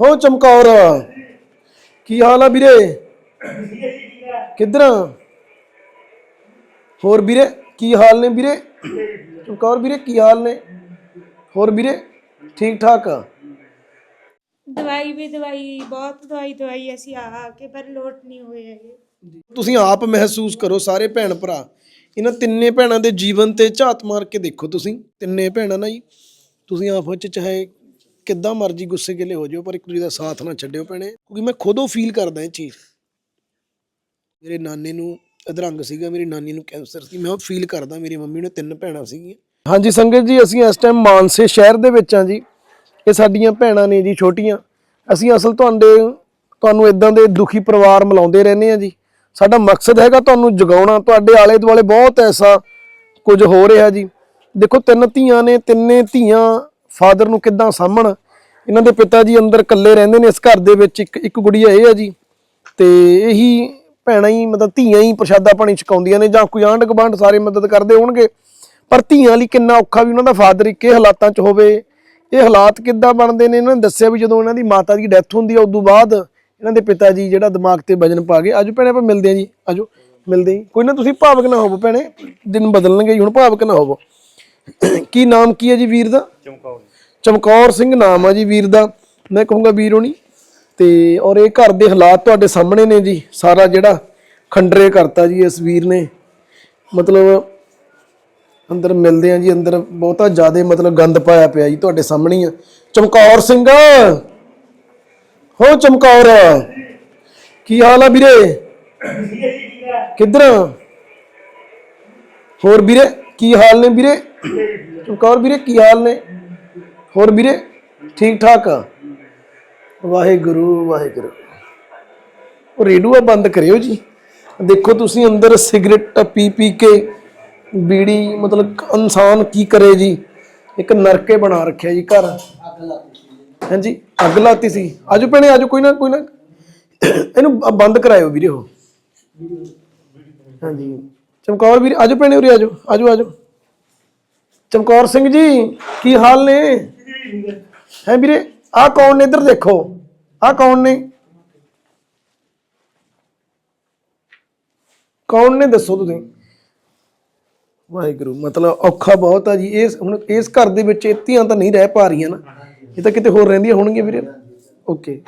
ਹੋ ਚਮਕੌਰ। ਕੀ ਹਾਲ ਆ ਵੀਰੇ? ਕਿੱਧਰ? ਹੋਰ ਵੀਰੇ ਕੀ ਹਾਲ ਨੇ ਵੀਰੇ? ਚਮਕੌਰ ਵੀਰੇ ਕੀ ਹਾਲ ਨੇ? ਹੋਰ ਵੀਰੇ ਠੀਕ ਠਾਕ ਦਵਾਈ ਵੀ ਦਵਾਈ ਬਹੁਤ ਦਵਾਈ ਦਵਾਈ ਅਸੀਂ ਆ ਆ ਕੇ ਪਰ ਲੋਟ ਨਹੀਂ ਹੋਏ ਹੈਗੇ। ਤੁਸੀਂ ਆਪ ਮਹਿਸੂਸ ਕਰੋ ਸਾਰੇ ਭੈਣ ਭਰਾ। ਇਹਨਾਂ ਤਿੰਨੇ ਭੈਣਾਂ ਦੇ ਜੀਵਨ ਤੇ ਝਾਤ ਮਾਰ ਕੇ ਦੇਖੋ ਤੁਸੀਂ। ਤਿੰਨੇ ਭੈਣਾਂ ਨਾ ਜੀ ਤੁਸੀਂ ਆਪਸ ਵਿੱਚ ਚਾਹੇ ਕਿੱਦਾਂ ਮਰਜ਼ੀ ਗੁੱਸੇ ਗਿਲੇ ਹੋ ਜਾਓ ਪਰ ਇੱਕ ਦੂਜੇ ਦਾ ਸਾਥ ਨਾ ਛੱਡਿਓ ਭੈਣੇ, ਕਿਉਂਕਿ ਮੈਂ ਖੁਦ ਉਹ ਫੀਲ ਕਰਦਾ ਇਹ ਚੀਜ਼। ਮੇਰੇ ਨਾਨੇ ਨੂੰ ਅਧਰੰਗ ਸੀਗਾ, ਮੇਰੀ ਨਾਨੀ ਨੂੰ ਕੈਂਸਰ ਸੀ, ਮੈਂ ਉਹ ਫੀਲ ਕਰਦਾ, ਮੇਰੀ ਮੰਮੀ ਨੂੰ ਤਿੰਨ ਭੈਣਾਂ ਸੀਗੀਆਂ। ਹਾਂਜੀ ਸੰਗਤ ਜੀ, ਅਸੀਂ ਇਸ ਟਾਈਮ ਮਾਨਸੇ ਸ਼ਹਿਰ ਦੇ ਵਿੱਚ ਆ ਜੀ। ਇਹ ਸਾਡੀਆਂ ਭੈਣਾਂ ਨੇ ਜੀ, ਛੋਟੀਆਂ। ਅਸੀਂ ਅਸਲ ਤੁਹਾਡੇ, ਤੁਹਾਨੂੰ ਇਦਾਂ ਦੇ ਦੁਖੀ ਪਰਿਵਾਰ ਮਿਲਾਉਂਦੇ ਰਹਿੰਦੇ ਆ ਜੀ। ਸਾਡਾ ਮਕਸਦ ਹੈਗਾ ਤੁਹਾਨੂੰ ਜਗਾਉਣਾ, ਤੁਹਾਡੇ ਆਲੇ ਦੁਆਲੇ ਬਹੁਤ ਐਸਾ ਕੁਝ ਹੋ ਰਿਹਾ ਜੀ। ਦੇਖੋ ਤਿੰਨ ਧੀਆਂ ਨੇ, ਤਿੰਨੇ ਧੀਆਂ ਫਾਦਰ ਨੂੰ ਕਿੱਦਾਂ ਸਾਂਭਣ? ਇਹਨਾਂ ਦੇ ਪਿਤਾ ਜੀ ਅੰਦਰ ਇਕੱਲੇ ਰਹਿੰਦੇ ਨੇ ਇਸ ਘਰ ਦੇ ਵਿੱਚ ਇੱਕ ਇੱਕ ਗੁੜੀਆ ਇਹ ਹੈ ਜੀ। ਤੇ ਇਹੀ ਭੈਣਾਂ ਹੀ ਮਤਲਬ ਧੀਆਂ ਹੀ ਪ੍ਰਸ਼ਾਦਾ ਪਾਣੀ ਛਕਾਉਂਦੀਆਂ ਨੇ ਜਾਂ ਕੋਈ ਆਂਢ ਗੁਆਂਢ ਸਾਰੇ ਮਦਦ ਕਰਦੇ ਹੋਣਗੇ। ਪਰ ਧੀਆਂ ਲਈ ਕਿੰਨਾ ਔਖਾ ਵੀ ਉਹਨਾਂ ਦਾ ਫਾਦਰ ਇੱਕ ਇਹ ਹਾਲਾਤਾਂ 'ਚ ਹੋਵੇ। ਇਹ ਹਾਲਾਤ ਕਿੱਦਾਂ ਬਣਦੇ ਨੇ? ਇਹਨਾਂ ਨੇ ਦੱਸਿਆ ਵੀ ਜਦੋਂ ਇਹਨਾਂ ਦੀ ਮਾਤਾ ਦੀ ਡੈਥ ਹੁੰਦੀ ਆ ਉਦੋਂ ਬਾਅਦ ਇਹਨਾਂ ਦੇ ਪਿਤਾ ਜੀ ਜਿਹੜਾ ਦਿਮਾਗ ਤੇ ਵਜਨ ਪਾ ਗਏ ਅੱਜ ਭੈਣੇ ਆਪਾਂ ਮਿਲਦੇ ਹਾਂ ਜੀ ਆਜੋ ਮਿਲਦੇ ਹਾਂ ਕੋਈ ਨਾ ਤੁਸੀਂ ਭਾਵਕ ਨਾ ਹੋਵੋ ਭੈਣੇ ਦਿਨ ਬਦਲਣਗੇ ਜੀ, ਹੁਣ ਭਾਵਕ ਨਾ ਹੋਵੋ। ਕੀ ਨਾਮ ਕੀ ਹੈ ਜੀ ਵੀਰ ਦਾ? ਚਮਕੌਰ। ਚਮਕੌਰ ਸਿੰਘ ਨਾਮ ਆ ਜੀ ਵੀਰ ਦਾ। ਮੈਂ ਕਹੂੰਗਾ ਵੀਰ ਹੋਣੀ, ਤੇ ਔਰ ਇਹ ਘਰ ਦੇ ਹਾਲਾਤ ਤੁਹਾਡੇ ਸਾਹਮਣੇ ਨੇ ਜੀ, ਸਾਰਾ ਜਿਹੜਾ ਖੰਡਰੇ ਕਰਤਾ ਜੀ ਇਸ ਵੀਰ ਨੇ। ਮਤਲਬ ਅੰਦਰ ਮਿਲਦੇ ਆ ਜੀ, ਅੰਦਰ ਬਹੁਤਾ ਜ਼ਿਆਦਾ ਮਤਲਬ ਗੰਦ ਪਾਇਆ ਪਿਆ ਜੀ ਤੁਹਾਡੇ ਸਾਹਮਣੇ ਆ। ਚਮਕੌਰ ਸਿੰਘ, ਹੋ ਚਮਕੌਰ, ਕੀ ਹਾਲ ਆ ਵੀਰੇ? ਕਿੱਧਰ? ਹੋਰ ਵੀਰੇ, ਕੀ ਹਾਲ ਨੇ ਵੀਰੇ? ਚਮਕੌਰ ਵੀਰੇ, ਕੀ ਹਾਲ ਨੇ? ਹੋਰ ਵੀਰੇ, ਠੀਕ ਠਾਕ? ਵਾਹਿਗੁਰੂ ਵਾਹਿਗੁਰੂ। ਉਹ ਰੇਡੂਆ ਬੰਦ ਕਰਿਓ ਜੀ। ਦੇਖੋ ਤੁਸੀਂ ਅੰਦਰ ਸਿਗਰਟ ਪੀ ਪੀ ਕੇ ਬੀੜੀ, ਮਤਲਬ ਇਨਸਾਨ ਕੀ ਕਰੇ ਜੀ? ਇੱਕ ਨਰਕੇ ਬਣਾ ਰੱਖਿਆ ਜੀ ਘਰ। ਹਾਂਜੀ, ਅੱਗ ਲਾਤੀ ਸੀ। ਅੱਜ ਭੈਣੇ, ਆਜੋ, ਕੋਈ ਨਾ ਕੋਈ ਨਾ। ਇਹਨੂੰ ਬੰਦ ਕਰਾਇਓ ਵੀਰੇ ਉਹ। ਹਾਂਜੀ। ਚਮਕੌਰ ਵੀਰ, ਆਜੋ ਭੈਣੇ ਉਰੇ ਆਜੋ। ਆਜੋ ਆਜੋ। ਚਮਕੌਰ ਸਿੰਘ ਜੀ, ਕੀ ਹਾਲ ਨੇ? ਹੈ ਵੀਰੇ, ਆਹ ਕੌਣ ਨੇ? ਇੱਧਰ ਦੇਖੋ। ਆਹ ਕੌਣ ਨੇ? ਕੌਣ ਨੇ ਦੱਸੋ ਤੁਸੀਂ? ਵਾਹਿਗੁਰੂ, ਮਤਲਬ ਔਖਾ ਬਹੁਤ ਆ ਜੀ। ਇਸ, ਹੁਣ ਇਸ ਘਰ ਦੇ ਵਿੱਚ ਇਹ ਧੀਆਂ ਤਾਂ ਨਹੀਂ ਰਹਿ ਪਾ ਰਹੀਆਂ ਨਾ। ਇਹ ਤਾਂ ਕਿਤੇ ਹੋਰ ਰਹਿੰਦੀਆਂ ਹੋਣਗੀਆਂ ਵੀਰੇ। ਓਕੇ।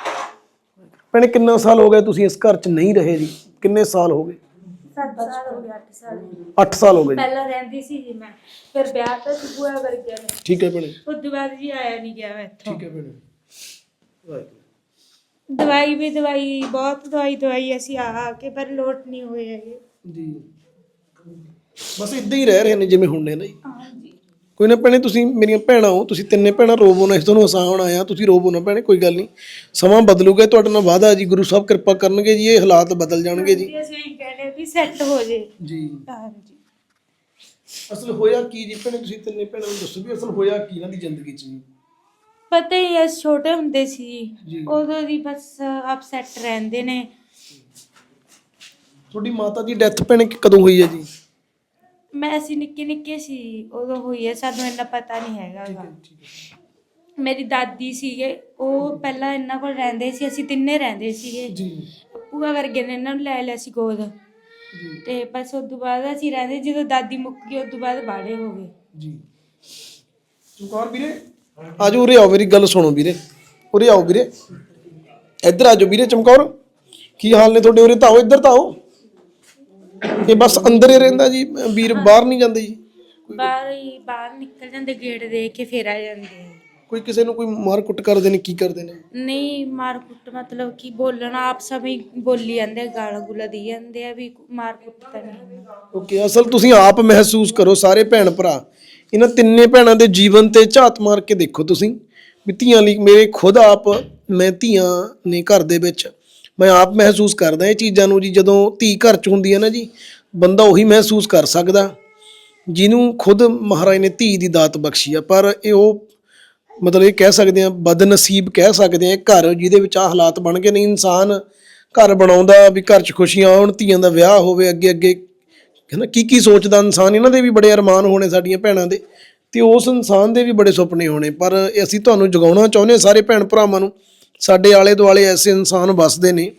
ਭੈਣੇ, ਕਿੰਨਾ ਸਾਲ ਹੋ ਗਿਆ ਤੁਸੀਂ ਇਸ ਘਰ 'ਚ ਨਹੀਂ ਰਹੇ ਜੀ? ਕਿੰਨੇ ਸਾਲ ਹੋ ਗਏ? 7 ਸਾਲ ਹੋ ਗਏ 8 ਸਾਲ 8 ਸਾਲ ਹੋ ਗਏ ਜੀ। ਪਹਿਲਾਂ ਰਹਿੰਦੀ ਸੀ ਜੀ ਮੈਂ। ਫਿਰ ਵਿਆਹ ਤਾਂ ਸੁਬੂਆ ਕਰ ਗਿਆ ਮੈਂ ਠੀਕ ਹੈ ਭੈਣੇ। ਉਸ ਤੋਂ ਬਾਅਦ ਜੀ ਆਇਆ ਨਹੀਂ ਗਿਆ ਮੈਂ ਇੱਥੋਂ। ਠੀਕ ਹੈ ਭੈਣੇ। ਵਾਹਿਗੁਰੂ। ਦਵਾਈ ਵੀ ਦਵਾਈ ਬਹੁਤ ਦਵਾਈ ਦਵਾਈ ਅਸੀਂ ਆ ਆ ਕੇ ਪਰ ਲੋਟ ਨਹੀਂ ਹੋਏ ਹੈਗੇ। ਜੀ। ਬਸ ਇਦਾਂ ਹੀ ਰਹਿ ਰਹੇ ਨੇ ਜਿਵੇਂ ਹੁਣ ਨੇ ਨਾ ਜੀ। ਕੋਈ ਨਾ ਭੈਣੇ ਤੁਸੀਂ ਮੇਰੀਆਂ ਭੈਣਾਂ ਹੋ ਤੁਸੀਂ ਤਿੰਨੇ ਭੈਣਾਂ ਰੋਵੋ ਨਾ ਇਸ ਤੁਹਾਨੂੰ ਹਸਾਉਣ ਆਇਆ ਤੁਸੀਂ ਰੋਵੋ ਨਾ ਭੈਣੇ ਕੋਈ ਗੱਲ ਨਹੀਂ। ਸਮਾਂ ਬਦਲੂਗਾ ਤੁਹਾਡੇ ਨਾਲ ਵਾਅਦਾ ਜੀ ਗੁਰੂ ਸਾਹਿਬ ਕਿਰਪਾ ਕਰਨਗੇ ਜੀ ਇਹ ਹਾਲਾਤ ਬਦਲ ਜਾਣਗੇ ਜੀ। ਜੀ ਅਸੀਂ ਇਹੀ ਕਹਿੰਦੇ ਵੀ ਸੈੱਟ ਹੋ ਜੇ। ਜੀ। ਹਾਂਜੀ। ਅਸਲ ਹੋਇਆ ਕੀ ਜੀ ਭੈਣੇ ਤੁਸੀਂ ਤਿੰਨੇ ਭੈਣਾਂ ਨੂੰ ਦੱਸੋ ਵੀ ਅਸਲ ਹੋਇਆ ਕੀ ਇਹਨਾਂ ਦੀ ਜ਼ਿੰਦਗੀ 'ਚ ਜੀ। ਪਤਾ ਹੀ ਹੈ ਛੋਟੇ ਹੁੰਦੇ ਸੀ। ਜੀ। ਉਦੋਂ ਦੀ ਬਸ ਅਪਸੈਟ ਰਹਿੰਦੇ ਨੇ। ਤੁਹਾਡੀ ਮਾਤਾ ਦੀ ਡੈਥ ਭੈਣੇ ਕਿ- ਕਦੋਂ ਹੋਈ ਹੈ ਜੀ? ਮੈਂ ਅਸੀਂ ਨਿੱਕੇ ਨਿੱਕੇ ਸੀ ਉਦੋਂ ਹੋਈ ਹੈ ਸਾਨੂੰ ਇੰਨਾ ਪਤਾ ਨਹੀਂ ਹੈਗਾ ਗਾ। ਮੇਰੀ ਦਾਦੀ ਸੀਗੇ ਉਹ ਪਹਿਲਾਂ ਇਹਨਾਂ ਕੋਲ ਰਹਿੰਦੇ ਸੀ ਅਸੀਂ ਤਿੰਨੇ ਰਹਿੰਦੇ ਸੀਗੇ। ਜੀ। ਭੂਆ ਵਰਗੇ ਨੇ ਇਹਨਾਂ ਨੂੰ ਲੈ ਲਿਆ ਸੀ ਗੋਦ। ਜੀ। ਤੇ ਬਸ ਉਸ ਤੋਂ ਬਾਅਦ ਅਸੀਂ ਰਹਿੰਦੇ ਜਦੋਂ ਦਾਦੀ ਮੁੱਕ ਗਈ ਉਸ ਤੋਂ ਬਾਅਦ ਬਾੜੇ ਹੋ ਗਏ। ਜੀ। ਚਮਕੌਰ ਵੀਰੇ? ਆਜੋ ਉਰੇ ਆਓ ਮੇਰੀ ਗੱਲ ਸੁਣੋ ਵੀਰੇ। ਉਰੇ ਆਓ ਵੀਰੇ। ਇੱਧਰ ਆਜੋ ਵੀਰੇ ਚਮਕੌਰ। ਕੀ ਹਾਲ ਨੇ ਤੁਹਾਡੇ ਉਰੇ? ਤਾਂ ਆਓ ਇੱਧਰ ਤਾਂ ਆਓ। ਇਹ ਬਸ ਅੰਦਰ ਹੀ ਰਹਿੰਦਾ ਜੀ ਵੀਰ ਬਾਹਰ ਨਹੀਂ ਜਾਂਦੇ ਜੀ। ਬਾਹਰ ਹੀ ਬਾਹਰ ਨਿਕਲ ਜਾਂਦੇ ਗੇਟ ਦੇ ਕੇ ਫੇਰ ਆ ਜਾਂਦੇ ਆ। ਕੋਈ ਕਿਸੇ ਨੂੰ ਕੋਈ ਮਾਰ ਕੁੱਟ ਕਰਦੇ ਨੇ ਕੀ ਕਰਦੇ ਨੇ? ਨਹੀਂ ਮਾਰ ਕੁੱਟ ਮਤਲਬ ਕਿ ਬੋਲਣਾ ਆਪਸ ਵਿੱਚ ਬੋਲੀ ਜਾਂਦੇ ਆ, ਗਾਲਾਂ ਗੁਲਾ ਦੀ ਜਾਂਦੇ ਆ ਵੀ ਮਾਰ ਕੁੱਟ ਤਾਂ ਨਹੀਂ। ਓਕੇ ਅਸਲ ਤੁਸੀਂ ਆਪ ਮਹਿਸੂਸ ਕਰੋ ਸਾਰੇ ਭੈਣ ਭਰਾ ਇਹਨਾਂ ਤਿੰਨੇ ਭੈਣਾਂ ਦੇ ਜੀਵਨ ਤੇ ਝਾਤ ਮਾਰ ਕੇ ਦੇਖੋ ਤੁਸੀਂ ਵੀ ਧੀਆਂ ਲਈ ਮੇਰੇ ਖੁਦ ਆਪ ਮੈਂ ਧੀਆਂ ਨੇ ਘਰ ਦੇ ਵਿੱਚ ਮੈਂ ਆਪ ਮਹਿਸੂਸ ਕਰਦਾ ਇਹ ਚੀਜ਼ਾਂ ਨੂੰ ਜੀ ਜਦੋਂ ਧੀ ਘਰ ਚ ਹੁੰਦੀ ਹੈ ਨਾ ਜੀ ਬੰਦਾ ਉਹੀ ਮਹਿਸੂਸ ਕਰ ਸਕਦਾ, ਜਿਹਨੂੰ ਖੁਦ ਮਹਾਰਾਜ ਨੇ ਧੀ ਦੀ ਦਾਤ ਬਖਸ਼ੀ ਆ। ਪਰ ਇਹ ਉਹ ਮਤਲਬ ਇਹ ਕਹਿ ਸਕਦੇ ਆ, ਬਦਨਸੀਬ ਕਹਿ ਸਕਦੇ ਆ ਘਰ ਜਿਹਦੇ ਵਿੱਚ ਆ ਹਾਲਾਤ ਬਣ ਗਏ ਨੇ, ਇਨਸਾਨ ਘਰ ਬਣਾਉਂਦਾ ਵੀ ਘਰ 'ਚ ਖੁਸ਼ੀਆਂ ਆਉਣ ਧੀਆਂ ਦਾ ਵਿਆਹ ਹੋਵੇ ਅੱਗੇ ਅੱਗੇ ਕਹਿੰਦਾ ਕੀ ਕੀ ਸੋਚਦਾ ਇਨਸਾਨ, ਇਹਨਾਂ ਦੇ ਵੀ ਬੜੇ ਅਰਮਾਨ ਹੋਣੇ ਸਾਡੀਆਂ ਭੈਣਾਂ ਦੇ, ਤੇ ਉਸ ਇਨਸਾਨ ਦੇ ਵੀ ਬੜੇ ਸੁਪਨੇ ਹੋਣੇ। ਪਰ ਅਸੀਂ ਤੁਹਾਨੂੰ ਜਗਾਉਣਾ ਚਾਹੁੰਦੇ ਹਾਂ, ਸਾਰੇ ਭੈਣ ਭਰਾਵਾਂ ਨੂੰ, ਸਾਡੇ ਆਲੇ ਦੁਆਲੇ ਐਸੇ ਇਨਸਾਨ ਵੱਸਦੇ ਨੇ,